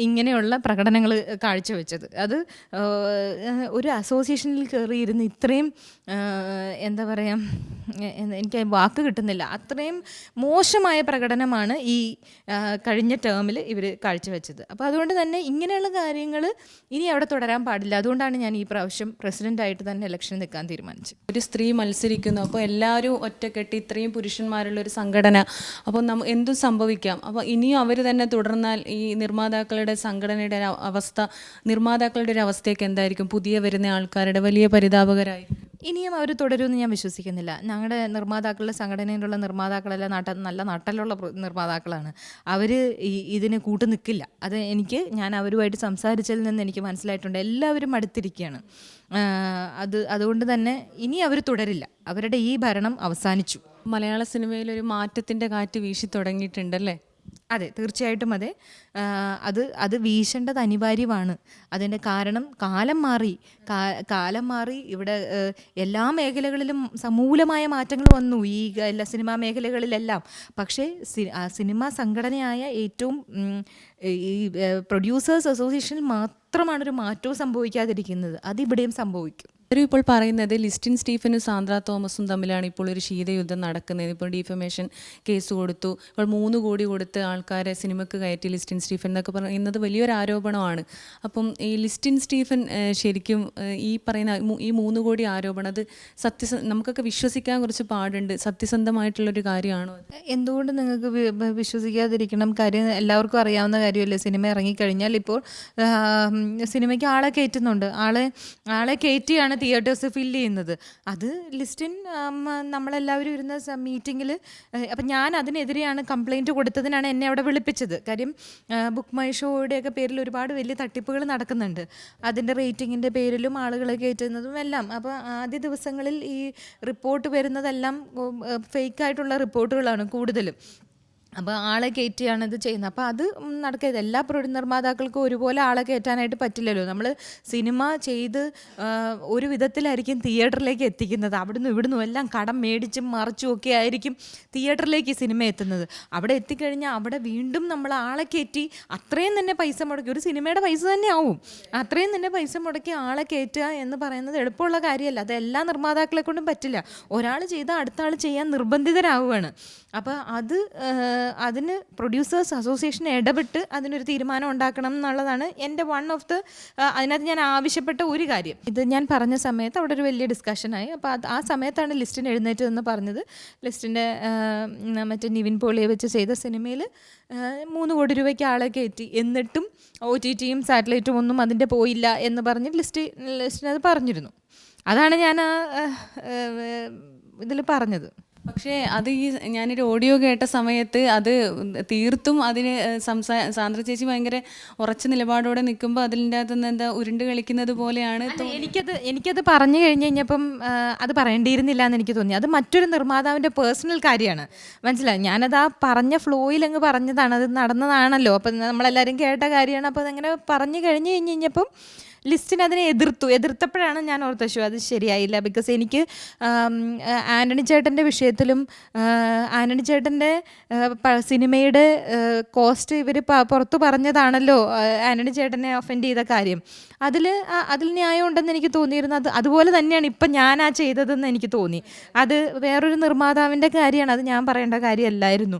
ഇങ്ങനെയുള്ള പ്രകടനങ്ങൾ കാഴ്ചവെച്ചത്? അത് ഒരു അസോസിയേഷനിൽ കയറിയിരുന്ന് ഇത്രയും എന്താ പറയുക എനിക്ക് വാക്ക് കിട്ടുന്നില്ല. അത്രയും മോശമായ പ്രകടനമാണ് ഈ കഴിഞ്ഞ ടേമിൽ ഇവർ കാഴ്ചവെച്ചത്. അപ്പോൾ അതുകൊണ്ട് തന്നെ ഇങ്ങനെയുള്ള കാര്യങ്ങൾ ഇനി അവിടെ തുടരാൻ പാടില്ല. അതുകൊണ്ടാണ് ഞാൻ ഈ പ്രാവശ്യം പ്രസിഡന്റായിട്ട് തന്നെ ഇലക്ഷൻ നിൽക്കാൻ തീരുമാനിച്ചത്. ഒരു സ്ത്രീ മത്സരിക്കുന്നു. അപ്പോൾ എല്ലാവരും ഒറ്റക്കെട്ടി ഇത്രയും പുരുഷന്മാരുള്ള ഒരു സംഘടന. അപ്പോൾ നമ്മ എന്തും സംഭവിക്കാം. അപ്പോൾ ഇനിയും അവർ തന്നെ തുടർന്നാൽ ഈ നിർമ്മാതാക്കളുടെ സംഘടനയുടെ ഒരു അവസ്ഥ നിർമ്മാതാക്കളുടെ ഒരു അവസ്ഥയൊക്കെ എന്തായിരിക്കും? പുതിയ വരുന്ന ആൾക്കാരുടെ വലിയ പരിതാപകരായി ഇനിയും അവർ തുടരുമെന്ന് ഞാൻ വിശ്വസിക്കുന്നില്ല. ഞങ്ങളുടെ നിർമ്മാതാക്കളുടെ സംഘടനയിലുള്ള നിർമ്മാതാക്കളെല്ലാം നാട്ട നല്ല നട്ടലുള്ള നിർമ്മാതാക്കളാണ്. അവർ ഈ ഇതിന് കൂട്ടു നിൽക്കില്ല അത് എനിക്ക് ഞാൻ അവരുമായിട്ട് സംസാരിച്ചതിൽ നിന്ന് എനിക്ക് മനസ്സിലായിട്ടുണ്ട്. എല്ലാവരും അടുത്തിരിക്കുകയാണ് അത് അതുകൊണ്ട് തന്നെ ഇനി അവർ തുടരില്ല. അവരുടെ ഈ ഭരണം അവസാനിച്ചു. മലയാള സിനിമയിൽ ഒരു മാറ്റത്തിന്റെ കാറ്റ് വീശി തുടങ്ങിയിട്ടുണ്ടല്ലേ അതെ തീർച്ചയായിട്ടും അതെ. അത് അത് വീശേണ്ടത് അനിവാര്യമാണ്. അതിന്റെ കാരണം കാലം മാറി കാലം മാറി ഇവിടെ എല്ലാ മേഖലകളിലും സമൂലമായ മാറ്റങ്ങൾ വന്നു ഈ എല്ലാ സിനിമാ മേഖലകളിലെല്ലാം. പക്ഷേ സിനിമാ സംഘടനയായ ഏറ്റവും ഈ പ്രൊഡ്യൂസേഴ്സ് അസോസിയേഷനിൽ മാത്രമാണ് ഒരു മാറ്റവും സംഭവിക്കാതിരിക്കുന്നത്. അതിവിടെയും സംഭവിക്കും. ഇവരും ഇപ്പോൾ പറയുന്നത് ലിസ്റ്റിൻ സ്റ്റീഫനും സാന്ദ്ര തോമസും തമ്മിലാണ് ഇപ്പോൾ ഒരു ശീതയുദ്ധം നടക്കുന്നത്. ഇപ്പോൾ ഡിഫമേഷൻ കേസ് കൊടുത്തു. ഇപ്പോൾ മൂന്ന് കോടി കൊടുത്ത് ആൾക്കാരെ സിനിമയ്ക്ക് കയറ്റി ലിസ്റ്റിൻ സ്റ്റീഫൻ എന്നൊക്കെ പറയുന്നത് വലിയൊരു ആരോപണമാണ്. അപ്പം ഈ ലിസ്റ്റിൻ സ്റ്റീഫൻ ശരിക്കും ഈ പറയുന്ന ഈ മൂന്ന് കോടി ആരോപണം അത് സത്യസ നമുക്കൊക്കെ വിശ്വസിക്കാൻ കുറച്ച് പാടുണ്ട്. സത്യസന്ധമായിട്ടുള്ളൊരു കാര്യമാണോ? എന്തുകൊണ്ട് നിങ്ങൾക്ക് വിശ്വസിക്കാതിരിക്കണം? കാര്യം എല്ലാവർക്കും അറിയാവുന്ന കാര്യമല്ലേ? സിനിമ ഇറങ്ങിക്കഴിഞ്ഞാൽ ഇപ്പോൾ സിനിമയ്ക്ക് ആളെ കയറ്റുന്നുണ്ട്. ആളെ ആളെ കയറ്റിയാണ് തിയേറ്റേഴ്സ് ഫില്ല് ചെയ്യുന്നത്. അത് ലിസ്റ്റിൻ നമ്മളെല്ലാവരും ഇരുന്ന മീറ്റിങ്ങിൽ അപ്പം ഞാൻ അതിനെതിരെയാണ് കംപ്ലൈന്റ് കൊടുത്തതിനാണ് എന്നെ അവിടെ വിളിപ്പിച്ചത്. കാര്യം ബുക്ക് മൈ ഷോയുടെയൊക്കെ പേരിൽ ഒരുപാട് വലിയ തട്ടിപ്പുകൾ നടക്കുന്നുണ്ട്. അതിന്റെ റേറ്റിങ്ങിന്റെ പേരിലും ആളുകളെ കയറ്റുന്നതും എല്ലാം. അപ്പോൾ ആദ്യ ദിവസങ്ങളിൽ ഈ റിപ്പോർട്ട് വരുന്നതെല്ലാം ഫേക്കായിട്ടുള്ള റിപ്പോർട്ടുകളാണ് കൂടുതലും. അപ്പോൾ ആളെ കയറ്റിയാണ് ഇത് ചെയ്യുന്നത്. അപ്പോൾ അത് നടക്കരുത്. എല്ലാ പ്രൊ നിർമ്മാതാക്കൾക്കും ഒരുപോലെ ആളെ കയറ്റാനായിട്ട് പറ്റില്ലല്ലോ. നമ്മൾ സിനിമ ചെയ്ത് ഒരു വിധത്തിലായിരിക്കും തിയേറ്ററിലേക്ക് എത്തിക്കുന്നത്. അവിടുന്ന് ഇവിടുന്നും എല്ലാം കടം മേടിച്ചും മറിച്ചും ഒക്കെ ആയിരിക്കും തിയേറ്ററിലേക്ക് സിനിമ എത്തുന്നത്. അവിടെ എത്തിക്കഴിഞ്ഞാൽ അവിടെ വീണ്ടും നമ്മൾ ആളെ കയറ്റി അത്രയും തന്നെ പൈസ മുടക്കി. ഒരു സിനിമയുടെ പൈസ തന്നെ ആവും. അത്രയും തന്നെ പൈസ മുടക്കി ആളെ കയറ്റുക എന്ന് പറയുന്നത് എളുപ്പമുള്ള കാര്യമല്ല. അത് എല്ലാ നിർമ്മാതാക്കളെ കൊണ്ടും പറ്റില്ല. ഒരാൾ ചെയ്താൽ അടുത്ത ആൾ ചെയ്യാൻ നിർബന്ധിതരാവുകയാണ്. അപ്പോൾ അത് അതിന് പ്രൊഡ്യൂസേഴ്സ് അസോസിയേഷൻ ഇടപെട്ട് അതിനൊരു തീരുമാനം ഉണ്ടാക്കണം എന്നുള്ളതാണ് എന്റെ വൺ ഓഫ് ദ അതിനകത്ത് ഞാൻ ആവശ്യപ്പെട്ട ഒരു കാര്യം. ഇത് ഞാൻ പറഞ്ഞ സമയത്ത് അവിടെ ഒരു വലിയ ഡിസ്കഷനായി അപ്പോൾ അത് ആ സമയത്താണ് ലിസ്റ്റിന് എഴുന്നേറ്റ് എന്ന് പറഞ്ഞത്. ലിസ്റ്റിന്റെ മറ്റേ നിവിൻ പോളിയെ വെച്ച് ചെയ്ത സിനിമയിൽ മൂന്ന് കോടി രൂപയ്ക്ക് ആളെ കയറ്റി. എന്നിട്ടും ഒ ടി ടിയും സാറ്റലൈറ്റും ഒന്നും അതിന്റെ പോയില്ല എന്ന് പറഞ്ഞ് ലിസ്റ്റ് ലിസ്റ്റിനത് പറഞ്ഞിരുന്നു. അതാണ് ഞാൻ ഇതിൽ പറഞ്ഞത്. പക്ഷേ അത് ഈ ഞാനൊരു ഓഡിയോ കേട്ട സമയത്ത് അത് തീർത്തും അതിന് സംസാ സാന്ദ്ര ചേച്ചി ഭയങ്കര ഉറച്ച നിലപാടോടെ നിൽക്കുമ്പോൾ അതിന്റെ അകത്തുനിന്ന് എന്താ ഉരുണ്ട് കളിക്കുന്നത് പോലെയാണ് എനിക്കത് എനിക്കത് പറഞ്ഞു കഴിഞ്ഞ് കഴിഞ്ഞപ്പം അത് പറയേണ്ടിയിരുന്നില്ല എന്ന് എനിക്ക് തോന്നി. അത് മറ്റൊരു നിർമ്മാതാവിന്റെ പേഴ്സണൽ കാര്യമാണ്. മനസ്സിലായി? ഞാനത് ആ പറഞ്ഞ ഫ്ലോയിൽ അങ്ങ് പറഞ്ഞതാണ്. അത് നടന്നതാണല്ലോ. അപ്പം നമ്മളെല്ലാവരും കേട്ട കാര്യമാണ്. അപ്പോൾ അതങ്ങനെ പറഞ്ഞു കഴിഞ്ഞ് കഴിഞ്ഞ് കഴിഞ്ഞപ്പം ലിസ്റ്റിന് അതിനെ എതിർത്തു. എതിർത്തപ്പോഴാണ് ഞാൻ ഓർത്ത ശോ അത് ശരിയായില്ല. ബിക്കോസ് എനിക്ക് ആന്റണി ചേട്ടന്റെ വിഷയത്തിലും ആന്റണി ചേട്ടന്റെ സിനിമയുടെ കോസ്റ്റ് ഇവർ പുറത്തു പറഞ്ഞതാണല്ലോ ആന്റണി ചേട്ടനെ ഒഫൻഡ് ചെയ്ത കാര്യം. അതിൽ അതിൽ ന്യായം ഉണ്ടെന്ന് എനിക്ക് തോന്നിയിരുന്നു അത് അതുപോലെ തന്നെയാണ് ഇപ്പം ഞാൻ ആ ചെയ്തതെന്ന് എനിക്ക് തോന്നി. അത് വേറൊരു നിർമ്മാതാവിന്റെ കാര്യമാണ്. അത് ഞാൻ പറയേണ്ട കാര്യമല്ലായിരുന്നു.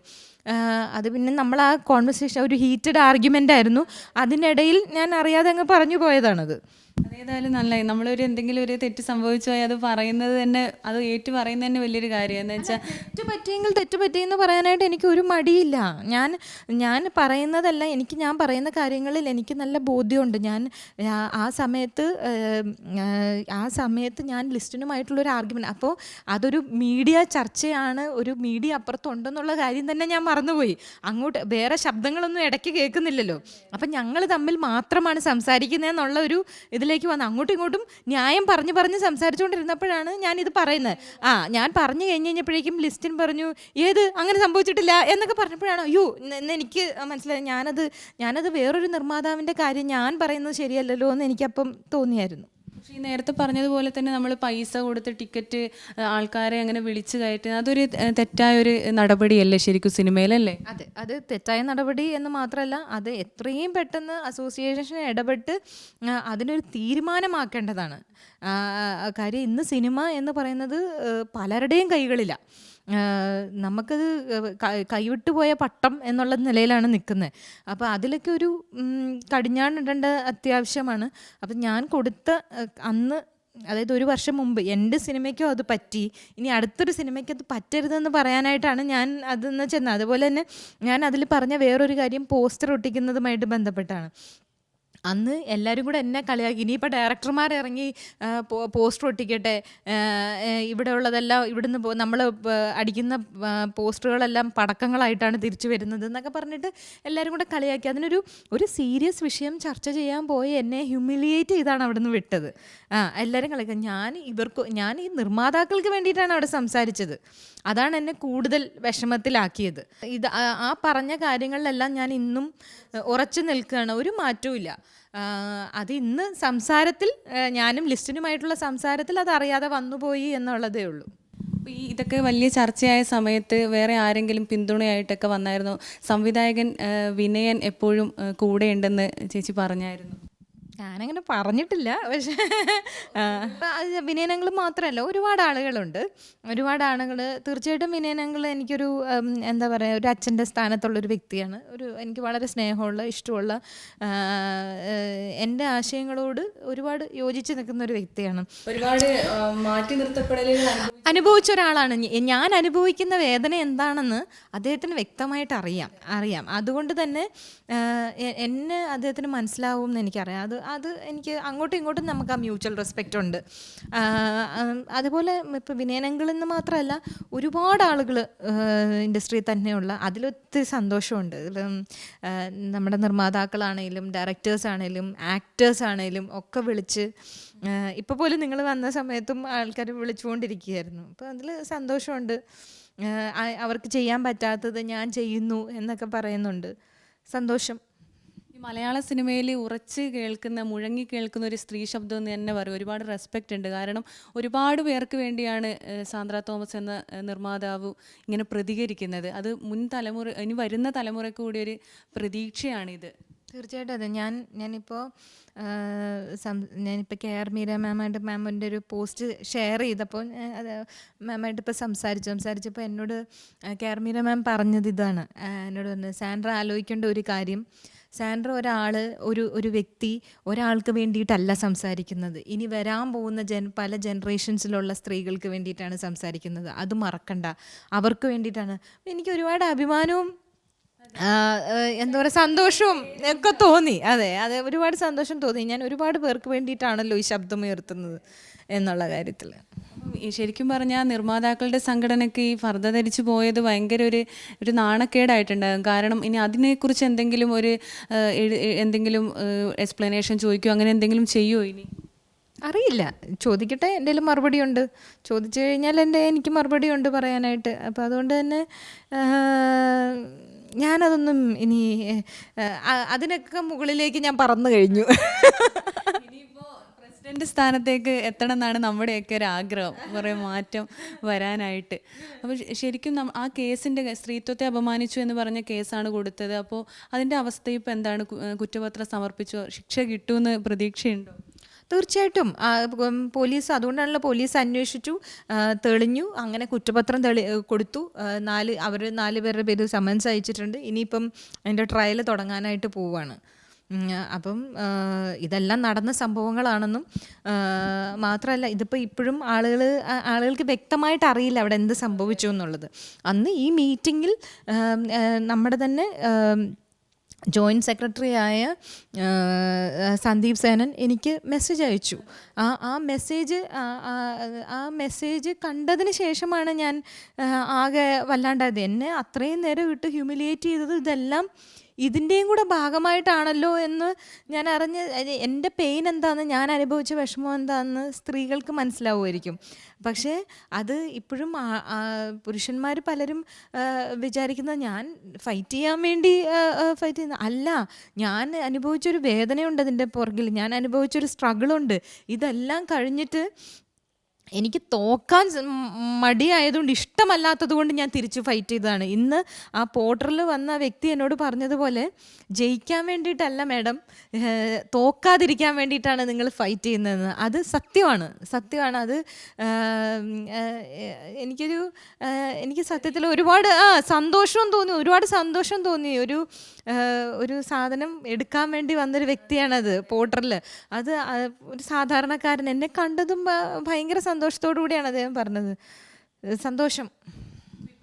അത് പിന്നെ നമ്മൾ ആ കോൺവെർസേഷൻ ഒരു ഹീറ്റഡ് ആർഗ്യുമെന്റ് ആയിരുന്നു. അതിനിടയിൽ ഞാൻ അറിയാതെ അങ്ങ് പറഞ്ഞു പോയതാണത്. അതേതായാലും നല്ലതായി നമ്മളൊരു എന്തെങ്കിലും ഒരു തെറ്റ് സംഭവിച്ചു പോയാൽ അത് പറയുന്നത് തന്നെ അത് ഏറ്റു പറയുന്നത് തന്നെ വലിയൊരു കാര്യം എന്ന് വെച്ചാൽ തെറ്റ് പറ്റിയെങ്കിൽ തെറ്റ് പറ്റിയെന്ന് പറയാനായിട്ട് എനിക്ക് ഒരു മടിയില്ല. ഞാൻ ഞാൻ പറയുന്നതല്ല എനിക്ക് ഞാൻ പറയുന്ന കാര്യങ്ങളിൽ എനിക്ക് നല്ല ബോധ്യമുണ്ട്. ഞാൻ ആ- സമയത്ത് ആ സമയത്ത് ഞാൻ ലിസ്റ്റിനുമായിട്ടുള്ളൊരു ആർഗ്യുമെന്റ് അപ്പോൾ അതൊരു മീഡിയ ചർച്ചയാണ് ഒരു മീഡിയ അപ്പുറത്തുണ്ടെന്നുള്ള കാര്യം തന്നെ ഞാൻ മറന്നുപോയി. അങ്ങോട്ട് വേറെ ശബ്ദങ്ങളൊന്നും ഇടയ്ക്ക് കേൾക്കുന്നില്ലല്ലോ. അപ്പം ഞങ്ങൾ തമ്മിൽ മാത്രമാണ് സംസാരിക്കുന്നതെന്നുള്ള ഒരു ഇതിലേക്ക് വന്ന് അങ്ങോട്ടും ഇങ്ങോട്ടും ന്യായം പറഞ്ഞ് പറഞ്ഞ് സംസാരിച്ചുകൊണ്ടിരുന്നപ്പോഴാണ് ഞാനിത് പറയുന്നത്. ആ ഞാൻ പറഞ്ഞു കഴിഞ്ഞ് കഴിഞ്ഞപ്പോഴേക്കും ലിസ്റ്റിൻ പറഞ്ഞു ഏത്? അങ്ങനെ സംഭവിച്ചിട്ടില്ല എന്നൊക്കെ പറഞ്ഞപ്പോഴാണ് അയ്യോ എനിക്ക് മനസ്സിലായി ഞാനത് ഞാനത് വേറൊരു നിർമ്മാതാവിന്റെ കാര്യം ഞാൻ പറയുന്നത് ശരിയല്ലല്ലോ എന്ന് എനിക്കപ്പം തോന്നിയായിരുന്നു. പക്ഷേ ഈ നേരത്തെ പറഞ്ഞതുപോലെ തന്നെ നമ്മൾ പൈസ കൊടുത്ത് ടിക്കറ്റ് ആൾക്കാരെ അങ്ങനെ വിളിച്ചു കയറ്റുന്ന അതൊരു തെറ്റായ ഒരു നടപടിയല്ലേ ശരിക്കും സിനിമയിലല്ലേ? അതെ അത് തെറ്റായ നടപടി എന്ന് മാത്രമല്ല അത് എത്രയും പെട്ടെന്ന് അസോസിയേഷൻ ഇടപെട്ട് അതിനൊരു തീരുമാനമാക്കേണ്ടതാണ്. കാര്യം ഇന്ന് സിനിമ എന്ന് പറയുന്നത് പലരുടെയും കൈകളിലാണ് നമുക്കത് കൈവിട്ടു പോയ പട്ടം എന്നുള്ള നിലയിലാണ് നിൽക്കുന്നത് അപ്പോൾ അതിലൊക്കെ ഒരു കടിഞ്ഞാണിടേണ്ട അത്യാവശ്യമാണ്. അപ്പം ഞാൻ കൊടുത്ത അന്ന് അതായത് ഒരു വർഷം മുമ്പ് എന്റെ സിനിമയ്ക്കും അത് പറ്റി. ഇനി അടുത്തൊരു സിനിമയ്ക്ക് അത് പറ്റരുതെന്ന് പറയാനായിട്ടാണ് ഞാൻ അതെന്ന് ചെന്നത്. അതുപോലെ തന്നെ ഞാൻ അതിൽ പറഞ്ഞ വേറൊരു കാര്യം പോസ്റ്റർ ഒട്ടിക്കുന്നതുമായിട്ട് ബന്ധപ്പെട്ടാണ്. അന്ന് എല്ലാവരും കൂടെ എന്നെ കളിയാക്കി. ഇനിയിപ്പോൾ ഡയറക്ടർമാർ ഇറങ്ങി പോസ്റ്റർ ഒട്ടിക്കട്ടെ ഇവിടെ ഉള്ളതെല്ലാം ഇവിടുന്ന് നമ്മൾ അടിക്കുന്ന പോസ്റ്ററുകളെല്ലാം പടക്കങ്ങളായിട്ടാണ് തിരിച്ചു വരുന്നത് എന്നൊക്കെ പറഞ്ഞിട്ട് എല്ലാവരും കൂടെ കളിയാക്കി. അതിനൊരു ഒരു സീരിയസ് വിഷയം ചർച്ച ചെയ്യാൻ പോയി എന്നെ ഹ്യൂമിലിയേറ്റ് ചെയ്താണ് അവിടെ നിന്ന് വിട്ടത്. ആ എല്ലാവരും കളിയാക്കുക ഞാൻ ഇവർക്ക് ഞാൻ ഈ നിർമ്മാതാക്കൾക്ക് വേണ്ടിയിട്ടാണ് അവിടെ സംസാരിച്ചത്. അതാണ് എന്നെ കൂടുതൽ വിഷമത്തിലാക്കിയത്. ഇത് ആ- പറഞ്ഞ കാര്യങ്ങളിലെല്ലാം ഞാൻ ഇന്നും ഉറച്ചു നിൽക്കുകയാണ്. ഒരു മാറ്റവും അത് ഇന്ന് സംസാരത്തിൽ ഞാനും ലിസ്റ്റിനുമായിട്ടുള്ള സംസാരത്തിൽ അത് അറിയാതെ വന്നുപോയി എന്നുള്ളതേ ഉള്ളൂ. ഈ ഇതൊക്കെ വലിയ ചർച്ചയായ സമയത്ത് വേറെ ആരെങ്കിലും പിന്തുണയായിട്ടൊക്കെ വന്നായിരുന്നു. സംവിധായകൻ വിനയൻ എപ്പോഴും കൂടെ കൂടെയുണ്ടെന്ന് ചേച്ചി പറഞ്ഞായിരുന്നു. ഞാനങ്ങനെ പറഞ്ഞിട്ടില്ല പക്ഷേ വിനയനങ്ങൾ മാത്രമല്ല ഒരുപാട് ആളുകളുണ്ട്. ഒരുപാട് ആളുകൾ തീർച്ചയായിട്ടും വിനയനങ്ങൾ എനിക്കൊരു എന്താ പറയുക ഒരു അച്ഛന്റെ സ്ഥാനത്തുള്ളൊരു വ്യക്തിയാണ്. ഒരു എനിക്ക് വളരെ സ്നേഹമുള്ള ഇഷ്ടമുള്ള എന്റെ ആശയങ്ങളോട് ഒരുപാട് യോജിച്ച് നിൽക്കുന്ന ഒരു വ്യക്തിയാണ്. ഒരുപാട് മാറ്റി നിർത്തപ്പെടലുകൾ അനുഭവിച്ച ഒരാളാണ് ഞാൻ അനുഭവിക്കുന്ന വേദന എന്താണെന്ന് അദ്ദേഹത്തിന് വ്യക്തമായിട്ട് അറിയാം അറിയാം. അതുകൊണ്ട് തന്നെ എന്നെ അദ്ദേഹത്തിന് മനസ്സിലാവും എന്ന് എനിക്കറിയാം. അത് അത് എനിക്ക് അങ്ങോട്ടും ഇങ്ങോട്ടും നമുക്ക് ആ മ്യൂച്വൽ റെസ്പെക്റ്റ് ഉണ്ട്. അതുപോലെ ഇപ്പോൾ വിനയനങ്ങളിൽ നിന്ന് മാത്രമല്ല ഒരുപാട് ആളുകൾ ഇൻഡസ്ട്രിയിൽ തന്നെയുള്ള അതിലൊത്തിരി സന്തോഷമുണ്ട്. നമ്മുടെ നിർമ്മാതാക്കളാണേലും ഡയറക്ടേഴ്സ് ആണേലും ആക്ടേഴ്സ് ആണേലും ഒക്കെ വിളിച്ച് ഇപ്പോൾ പോലും നിങ്ങൾ വന്ന സമയത്തും ആൾക്കാർ വിളിച്ചുകൊണ്ടിരിക്കുകയായിരുന്നു. അപ്പോൾ അതിൽ സന്തോഷമുണ്ട്. അവർക്ക് ചെയ്യാൻ പറ്റാത്തത് ഞാൻ ചെയ്യുന്നു എന്നൊക്കെ പറയുന്നുണ്ട്. സന്തോഷം. മലയാള സിനിമയിൽ ഉറച്ച് കേൾക്കുന്ന മുഴങ്ങി കേൾക്കുന്ന ഒരു സ്ത്രീ ശബ്ദം എന്ന് തന്നെ പറയും. ഒരുപാട് റെസ്പെക്റ്റ് ഉണ്ട്. കാരണം ഒരുപാട് പേർക്ക് വേണ്ടിയാണ് സാന്ദ്ര തോമസ് എന്ന നിർമ്മാതാവ് ഇങ്ങനെ പ്രതികരിക്കുന്നത്. അത് മുൻ തലമുറ ഇനി വരുന്ന തലമുറയ്ക്ക് കൂടി ഒരു പ്രതീക്ഷയാണിത്. തീർച്ചയായിട്ടും അതെ. ഞാൻ ഞാനിപ്പോൾ ഞാനിപ്പോൾ കെ ആർ മീര മാമായിട്ട് മാമിന്റെ ഒരു പോസ്റ്റ് ഷെയർ ചെയ്തപ്പോൾ അത് മാമായിട്ട് ഇപ്പോൾ സംസാരിച്ചു. സംസാരിച്ചപ്പോൾ എന്നോട് കെ ആർ മീര മാം പറഞ്ഞത് ഇതാണ്. എന്നോട് പറഞ്ഞു സാൻഡ്ര ആലോചിക്കേണ്ട ഒരു കാര്യം. സാൻഡ്ര ഒരാൾ ഒരു ഒരു വ്യക്തി ഒരാൾക്ക് വേണ്ടിയിട്ടല്ല സംസാരിക്കുന്നത്. ഇനി വരാൻ പോകുന്ന ജൻ പല ജനറേഷൻസിലുള്ള സ്ത്രീകൾക്ക് വേണ്ടിയിട്ടാണ് സംസാരിക്കുന്നത്. അത് മറക്കണ്ട. അവർക്ക് വേണ്ടിയിട്ടാണ്. എനിക്ക് ഒരുപാട് അഭിമാനവും എന്താ പറയുക സന്തോഷവും ഒക്കെ തോന്നി. അതെ അതെ ഒരുപാട് സന്തോഷം തോന്നി. ഞാൻ ഒരുപാട് പേർക്ക് വേണ്ടിയിട്ടാണല്ലോ ഈ ശബ്ദം ഉയർത്തുന്നത് എന്നുള്ള കാര്യത്തിൽ ശരിക്കും പറഞ്ഞാൽ നിർമ്മാതാക്കളുടെ സംഘടനയ്ക്ക് ഈ ഫർദ ധരിച്ചു പോയത് ഭയങ്കര ഒരു ഒരു നാണക്കേടായിട്ടുണ്ടാകും. കാരണം ഇനി അതിനെക്കുറിച്ച് എന്തെങ്കിലും ഒരു എന്തെങ്കിലും എക്സ്പ്ലനേഷൻ ചോദിക്കുമോ അങ്ങനെ എന്തെങ്കിലും ചെയ്യുമോ ഇനി? അറിയില്ല. ചോദിക്കട്ടെ എന്തെങ്കിലും മറുപടി ഉണ്ട് ചോദിച്ചു കഴിഞ്ഞാൽ എന്റെ എനിക്ക് മറുപടി ഉണ്ട് പറയാനായിട്ട്. അപ്പോൾ അതുകൊണ്ട് തന്നെ ഞാനതൊന്നും ഇനി അതിനൊക്കെ മുകളിലേക്ക് ഞാൻ പറന്നു കഴിഞ്ഞു. പ്രസിഡന്റ് സ്ഥാനത്തേക്ക് എത്തണം എന്നാണ് നമ്മുടെയൊക്കെ ഒരു ആഗ്രഹം. കുറേ മാറ്റം വരാനായിട്ട്. അപ്പോൾ ശരിക്കും ആ കേസിന്റെ സ്ത്രീത്വത്തെ അപമാനിച്ചു എന്ന് പറഞ്ഞ കേസാണ് കൊടുത്തത്. അപ്പോൾ അതിന്റെ അവസ്ഥ ഇപ്പോൾ എന്താണ്? കുറ്റപത്രം സമർപ്പിച്ചോ? ശിക്ഷ കിട്ടുമെന്ന് പ്രതീക്ഷയുണ്ടോ? തീർച്ചയായിട്ടും. പോലീസ് അതുകൊണ്ടാണല്ലോ പോലീസ് അന്വേഷിച്ചു തെളിഞ്ഞു അങ്ങനെ കുറ്റപത്രം തെളി കൊടുത്തു. നാല് അവർ നാല് പേരുടെ പേര് സമൻസ് അയച്ചിട്ടുണ്ട്. ഇനിയിപ്പം അതിന്റെ ട്രയൽ തുടങ്ങാനായിട്ട് പോവുകയാണ് അപ്പം ഇതെല്ലാം നടന്ന സംഭവങ്ങളാണെന്നും മാത്രമല്ല ഇതിപ്പോൾ ഇപ്പോഴും ആളുകൾ ആളുകൾക്ക് വ്യക്തമായിട്ട് അറിയില്ല അവിടെ എന്ത് സംഭവിച്ചു എന്നുള്ളത്. അന്ന് ഈ മീറ്റിങ്ങിൽ നമ്മുടെ തന്നെ ജോയിന്റ് സെക്രട്ടറി ആയ സന്ദീപ് സേനൻ എനിക്ക് മെസ്സേജ് അയച്ചു. ആ ആ മെസ്സേജ് ആ- മെസ്സേജ് കണ്ടതിന് ശേഷമാണ് ഞാൻ ആകെ വല്ലാണ്ടായത്. എന്നെ അത്രയും നേരം ഇട്ട് ഹ്യൂമിലിയേറ്റ് ചെയ്തത് ഇതെല്ലാം ഇതിന്റെയും കൂടെ ഭാഗമായിട്ടാണല്ലോ എന്ന് ഞാൻ അറിഞ്ഞ് എന്റെ പെയിൻ എന്താണെന്ന് ഞാൻ അനുഭവിച്ച വിഷമം എന്താണെന്ന് സ്ത്രീകൾക്ക് മനസ്സിലാവുമായിരിക്കും. പക്ഷേ അത് ഇപ്പോഴും പുരുഷന്മാർ പലരും വിചാരിക്കുന്നത് ഞാൻ ഫൈറ്റ് ചെയ്യാൻ വേണ്ടി ഫൈറ്റ് ചെയ്യുന്ന അല്ല ഞാൻ അനുഭവിച്ചൊരു വേദനയുണ്ട് അതിന്റെ പുറകിൽ ഞാൻ അനുഭവിച്ചൊരു സ്ട്രഗിളുണ്ട് ഇതെല്ലാം കഴിഞ്ഞിട്ട് എനിക്ക് തോക്കാൻ മടിയായതുകൊണ്ട് ഇഷ്ടമല്ലാത്തത് കൊണ്ട് ഞാൻ തിരിച്ച് ഫൈറ്റ് ചെയ്തതാണ്. ഇന്ന് ആ പോർട്ടറിൽ വന്ന വ്യക്തി എന്നോട് പറഞ്ഞതുപോലെ ജയിക്കാൻ വേണ്ടിയിട്ടല്ല മാഡം തോക്കാതിരിക്കാൻ വേണ്ടിയിട്ടാണ് നിങ്ങൾ ഫൈറ്റ് ചെയ്യുന്നതെന്ന്. അത് സത്യമാണ്. സത്യമാണ്. അത് എനിക്കൊരു എനിക്ക് സത്യത്തിൽ ഒരുപാട് ആ സന്തോഷവും തോന്നി. ഒരുപാട് സന്തോഷം തോന്നി. ഒരു ഒരു സാധനം എടുക്കാൻ വേണ്ടി വന്നൊരു വ്യക്തിയാണത് പോർട്ടറിൽ അത് ഒരു സാധാരണക്കാരൻ എന്നെ കണ്ടതും ഭയങ്കര ഭയങ്കര സന്തോഷത്തോടു കൂടിയാണ് അദ്ദേഹം പറഞ്ഞത്. സന്തോഷം.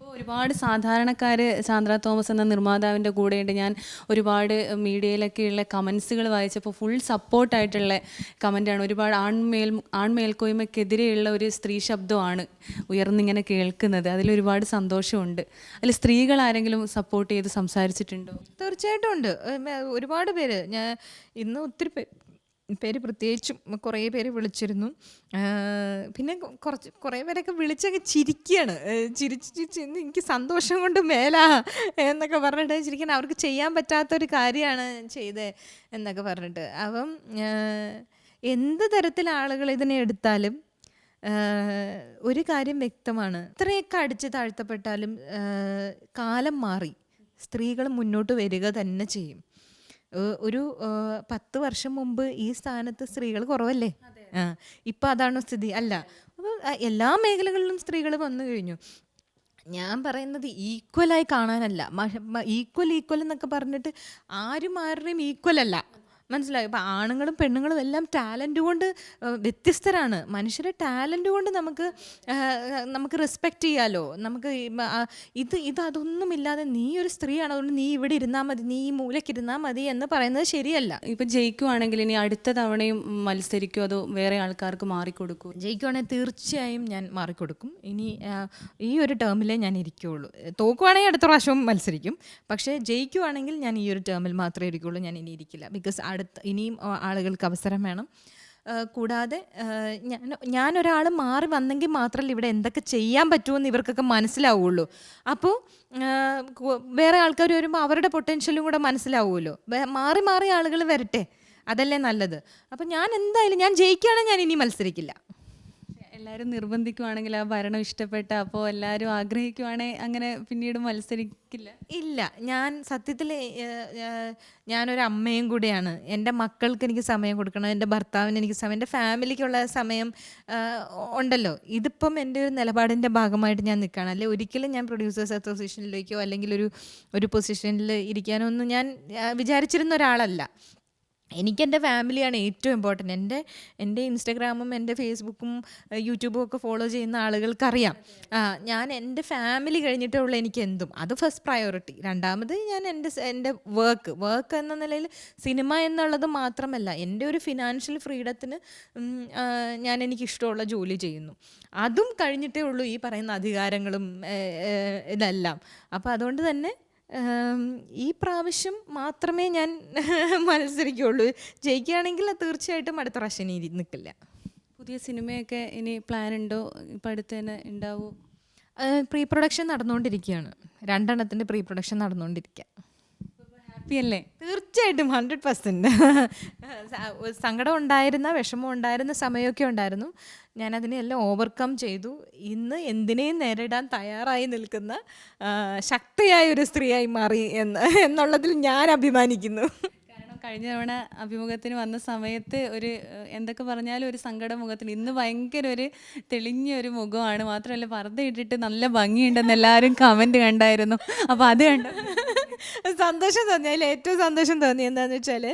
ഒരുപാട് സാധാരണക്കാർ സാന്ദ്ര തോമസ് എന്ന നിർമ്മാതാവിന്റെ കൂടെയുണ്ട്. ഞാൻ ഒരുപാട് മീഡിയയിലൊക്കെയുള്ള കമൻസുകൾ വായിച്ചപ്പോൾ ഫുൾ സപ്പോർട്ടായിട്ടുള്ള കമന്റാണ് ഒരുപാട് ആൺമേൽ ആൺമേൽക്കോയ്മയ്ക്കെതിരെയുള്ള ഒരു സ്ത്രീ ശബ്ദമാണ് ഉയർന്നിങ്ങനെ കേൾക്കുന്നത്. അതിലൊരുപാട് സന്തോഷമുണ്ട്. അതിൽ സ്ത്രീകൾ ആരെങ്കിലും സപ്പോർട്ട് ചെയ്ത് സംസാരിച്ചിട്ടുണ്ടോ? തീർച്ചയായിട്ടും ഉണ്ട്. ഒരുപാട് പേര്. ഞാൻ ഇന്ന് ഒത്തിരി പേര് പ്രത്യേകിച്ചും കുറേ പേര് വിളിച്ചിരുന്നു. പിന്നെ കുറച്ച് കുറേ പേരൊക്കെ വിളിച്ചൊക്കെ ചിരിക്കുകയാണ് ചിരിച്ച് ചിരിച്ച് എനിക്ക് സന്തോഷം കൊണ്ട് മേലാ എന്നൊക്കെ പറഞ്ഞിട്ട് ചിരിക്കാൻ അവർക്ക് ചെയ്യാൻ പറ്റാത്തൊരു കാര്യമാണ് ചെയ്തത് എന്നൊക്കെ പറഞ്ഞിട്ട്. അപ്പം എന്ത് തരത്തിൽ ആളുകൾ ഇതിനെ എടുത്താലും ഒരു കാര്യം വ്യക്തമാണ്. ഇത്രയൊക്കെ അടിച്ച് താഴ്ത്തപ്പെട്ടാലും കാലം മാറി. സ്ത്രീകൾ മുന്നോട്ട് വരിക തന്നെ ചെയ്യും. ഒരു പത്ത് വർഷം മുമ്പ് ഈ സ്ഥാനത്ത് സ്ത്രീകൾ കുറവല്ലേ? ആ ഇപ്പം അതാണ് സ്ഥിതി. അല്ല അപ്പോൾ എല്ലാ മേഖലകളിലും സ്ത്രീകൾ വന്നു കഴിഞ്ഞു. ഞാൻ പറയുന്നത് ഈക്വലായി കാണാനല്ല. ഈക്വൽ ഈക്വൽ എന്നൊക്കെ പറഞ്ഞിട്ട് ആരും ആരുടെയും ഈക്വൽ അല്ല. മനസ്സിലായോ. ഇപ്പം ആണുങ്ങളും പെണ്ണുങ്ങളും എല്ലാം ടാലന്റ് കൊണ്ട് വ്യത്യസ്തരാണ്. മനുഷ്യരെ ടാലന്റ് കൊണ്ട് നമുക്ക് നമുക്ക് റെസ്പെക്റ്റ് ചെയ്യാലോ? നമുക്ക് ഇത് ഇത് അതൊന്നുമില്ലാതെ നീ ഒരു സ്ത്രീയാണ് അതുകൊണ്ട് നീ ഇവിടെ ഇരുന്നാൽ മതി നീ ഈ മൂലയ്ക്ക് ഇരുന്നാൽ മതി എന്ന് പറയുന്നത് ശരിയല്ല. ഇപ്പം ജയിക്കുവാണെങ്കിൽ ഇനി അടുത്ത തവണയും മത്സരിക്കും? അതോ വേറെ ആൾക്കാർക്ക് മാറിക്കൊടുക്കും? ജയിക്കുവാണെങ്കിൽ തീർച്ചയായും ഞാൻ മാറിക്കൊടുക്കും. ഇനി ഈ ഒരു ടേമിലേ ഞാൻ ഇരിക്കുകയുള്ളൂ തോക്കുവാണെങ്കിൽ അടുത്ത പ്രാവശ്യവും മത്സരിക്കും. പക്ഷേ ജയിക്കുവാണെങ്കിൽ ഞാൻ ഈ ഒരു ടേമിൽ മാത്രമേ ഇരിക്കുകയുള്ളൂ ഞാൻ ഇനി ഇരിക്കില്ല. ബിക്കോസ് അടുത്ത ഇനിയും ആളുകൾക്ക് അവസരം വേണം. കൂടാതെ ഞാൻ ഞാനൊരാൾ മാറി വന്നെങ്കിൽ മാത്രമല്ല ഇവിടെ എന്തൊക്കെ ചെയ്യാൻ പറ്റുമെന്ന് ഇവർക്കൊക്കെ മനസ്സിലാവുള്ളൂ. അപ്പോൾ വേറെ ആൾക്കാർ വരുമ്പോൾ അവരുടെ പൊട്ടൻഷ്യലും കൂടെ മനസ്സിലാവുമല്ലോ. മാറി മാറി ആളുകൾ വരട്ടെ. അതല്ലേ നല്ലത്. അപ്പം ഞാൻ എന്തായാലും ഞാൻ ജയിക്കുകയാണെങ്കിൽ ഞാൻ ഇനി മത്സരിക്കില്ല. എല്ലാവരും നിർബന്ധിക്കുവാണെങ്കിൽ ആ ഭരണം ഇഷ്ടപ്പെട്ട അപ്പോൾ എല്ലാവരും ആഗ്രഹിക്കുവാണെങ്കിൽ അങ്ങനെ പിന്നീട് മത്സരിക്കില്ല? ഇല്ല. ഞാൻ സത്യത്തിൽ ഞാനൊരു അമ്മയും കൂടിയാണ്. എന്റെ മക്കൾക്ക് എനിക്ക് സമയം കൊടുക്കണം എന്റെ ഭർത്താവിന് എനിക്ക് സമയം എന്റെ ഫാമിലിക്കുള്ള സമയം ഉണ്ടല്ലോ. ഇതിപ്പം എന്റെ ഒരു നിലപാടിന്റെ ഭാഗമായിട്ട് ഞാൻ നിൽക്കുകയാണ്. അല്ലെ ഒരിക്കലും ഞാൻ പ്രൊഡ്യൂസേഴ്സ് അസോസിയേഷനിലേക്കോ അല്ലെങ്കിൽ ഒരു ഒരു പൊസിഷനിൽ ഇരിക്കാനോ ഒന്നും ഞാൻ വിചാരിച്ചിരുന്ന ഒരാളല്ല. എനിക്ക് എന്റെ ഫാമിലിയാണ് ഏറ്റവും ഇമ്പോർട്ടന്റ് എന്റെ എന്റെ ഇൻസ്റ്റഗ്രാമും എന്റെ ഫേസ്ബുക്കും യൂട്യൂബും ഒക്കെ ഫോളോ ചെയ്യുന്ന ആളുകൾക്കറിയാം. ഞാൻ എന്റെ ഫാമിലി കഴിഞ്ഞിട്ടേ ഉള്ളൂ എനിക്ക് എന്തും. അത് ഫസ്റ്റ് പ്രയോറിറ്റി രണ്ടാമത് ഞാൻ എന്റെ എന്റെ വർക്ക് വർക്ക് എന്ന നിലയിൽ സിനിമ എന്നുള്ളത് മാത്രമല്ല എന്റെ ഒരു ഫിനാൻഷ്യൽ ഫ്രീഡത്തിന് ഞാൻ എനിക്കിഷ്ടമുള്ള ജോലി ചെയ്യുന്നു. അതും കഴിഞ്ഞിട്ടേ ഉള്ളൂ ഈ പറയുന്ന അധികാരങ്ങളും ഇതെല്ലാം. അപ്പോൾ അതുകൊണ്ട് തന്നെ ഈ പ്രാവശ്യം മാത്രമേ ഞാൻ മത്സരിക്കുള്ളൂ ജയിക്കുകയാണെങ്കിൽ തീർച്ചയായിട്ടും അടുത്ത പ്രാവശ്യം ഇനി നിൽക്കില്ല പുതിയ സിനിമയൊക്കെ ഇനി പ്ലാൻ ഉണ്ടോ? ഇപ്പം അടുത്ത് തന്നെ ഉണ്ടാവുമോ പ്രീ പ്രൊഡക്ഷൻ നടന്നുകൊണ്ടിരിക്കുകയാണ്. രണ്ടെണ്ണത്തിന്റെ പ്രീ പ്രൊഡക്ഷൻ നടന്നുകൊണ്ടിരിക്കുക. ഹാപ്പി അല്ലേ തീർച്ചയായിട്ടും ഹൺഡ്രഡ് പെർസെന്റ് സങ്കടം ഉണ്ടായിരുന്ന വിഷമം ഉണ്ടായിരുന്ന സമയമൊക്കെ ഉണ്ടായിരുന്നു. ഞാനതിനെ എല്ലാം ഓവർകം ചെയ്തു. ഇന്ന് എന്തിനേയും നേരിടാൻ തയ്യാറായി നിൽക്കുന്ന ശക്തിയായ ഒരു സ്ത്രീയായി മാറി എന്ന് എന്നുള്ളതിൽ ഞാൻ അഭിമാനിക്കുന്നു. കാരണം കഴിഞ്ഞ തവണ അഭിമുഖത്തിന് വന്ന സമയത്ത് ഒരു എന്തൊക്കെ പറഞ്ഞാലും ഒരു സങ്കട മുഖത്തിന്. ഇന്ന് ഭയങ്കര ഒരു തെളിഞ്ഞ ഒരു മുഖമാണ്. മാത്രമല്ല പർദ്ദ ഇട്ടിട്ട് നല്ല ഭംഗിയുണ്ടെന്ന് എല്ലാവരും കമന്റ് കണ്ടായിരുന്നു. അപ്പോൾ അത് കണ്ടു സന്തോഷം തോന്നി അതിൽ ഏറ്റവും സന്തോഷം തോന്നി എന്താന്ന് വെച്ചാൽ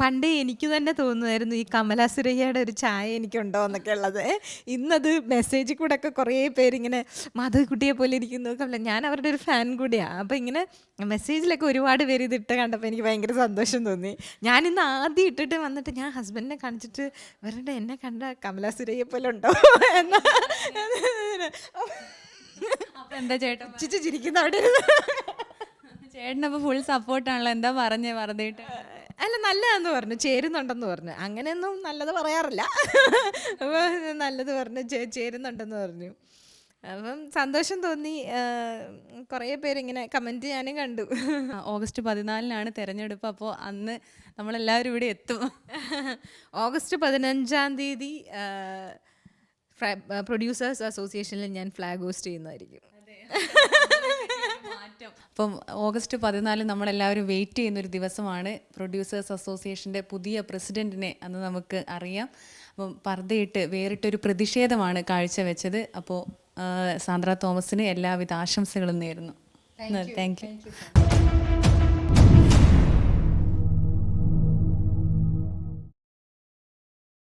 പണ്ട് എനിക്ക് തന്നെ തോന്നുമായിരുന്നു ഈ കമല സുരയ്യയുടെ ഒരു ചായ എനിക്കുണ്ടോ എന്നൊക്കെ ഉള്ളത്. ഇന്നത് മെസ്സേജിൽ കൂടെ ഒക്കെ കുറേ പേരിങ്ങനെ മാധവിക്കുട്ടിയെ പോലെ ഇരിക്കുന്നു. കമല ഞാൻ അവരുടെ ഒരു ഫാൻ കൂടിയാണ് അപ്പോൾ ഇങ്ങനെ മെസ്സേജിലൊക്കെ ഒരുപാട് പേര് ഇത് ഇട്ട് കണ്ടപ്പോൾ എനിക്ക് ഭയങ്കര സന്തോഷം തോന്നി. ഞാൻ ഇന്ന് ആദ്യം ഇട്ടിട്ട് വന്നിട്ട് ഞാൻ ഹസ്ബൻഡിനെ കാണിച്ചിട്ട് വരണ്ട എന്നെ കണ്ട കമല സുരയ്യെ പോലെ ഉണ്ടോ? എന്നാ എന്താ ചേട്ടാ ചിരിക്കുന്ന അവിടെ ഇരുന്ന് ചേട്ടനപ്പോൾ ഫുൾ സപ്പോർട്ടാണല്ലോ എന്താ പറഞ്ഞേ പറഞ്ഞിട്ട് അല്ല നല്ലതാന്ന് പറഞ്ഞു. ചേരുന്നുണ്ടെന്ന് പറഞ്ഞു. അങ്ങനെയൊന്നും നല്ലത് പറയാറില്ല. അപ്പോൾ നല്ലത് പറഞ്ഞു. ചേരുന്നുണ്ടെന്ന് പറഞ്ഞു. അപ്പം സന്തോഷം തോന്നി. കുറേ പേരിങ്ങനെ കമന്റ് ഞാനും കണ്ടു. ഓഗസ്റ്റ് പതിനാലിനാണ് തിരഞ്ഞെടുപ്പ്. അപ്പോൾ അന്ന് നമ്മളെല്ലാവരും ഇവിടെ എത്തും. ഓഗസ്റ്റ് പതിനഞ്ചാം തീയതി പ്രൊഡ്യൂസേഴ്സ് അസോസിയേഷനിൽ ഞാൻ ഫ്ലാഗ് ഹോസ്റ്റ് ചെയ്യുന്നതായിരിക്കും. മാറ്റം. അപ്പം ഓഗസ്റ്റ് പതിനാല് നമ്മളെല്ലാവരും വെയിറ്റ് ചെയ്യുന്ന ഒരു ദിവസമാണ്. പ്രൊഡ്യൂസേഴ്സ് അസോസിയേഷന്റെ പുതിയ പ്രസിഡന്റിനെ അന്ന് നമുക്ക് അറിയാം. അപ്പം പർദ്ദയിട്ട് വേറിട്ടൊരു പ്രതിഷേധമാണ് കാഴ്ചവെച്ചത്. അപ്പോൾ സാന്ദ്ര തോമസിന് എല്ലാവിധ ആശംസകളും നേരുന്നു. Thank you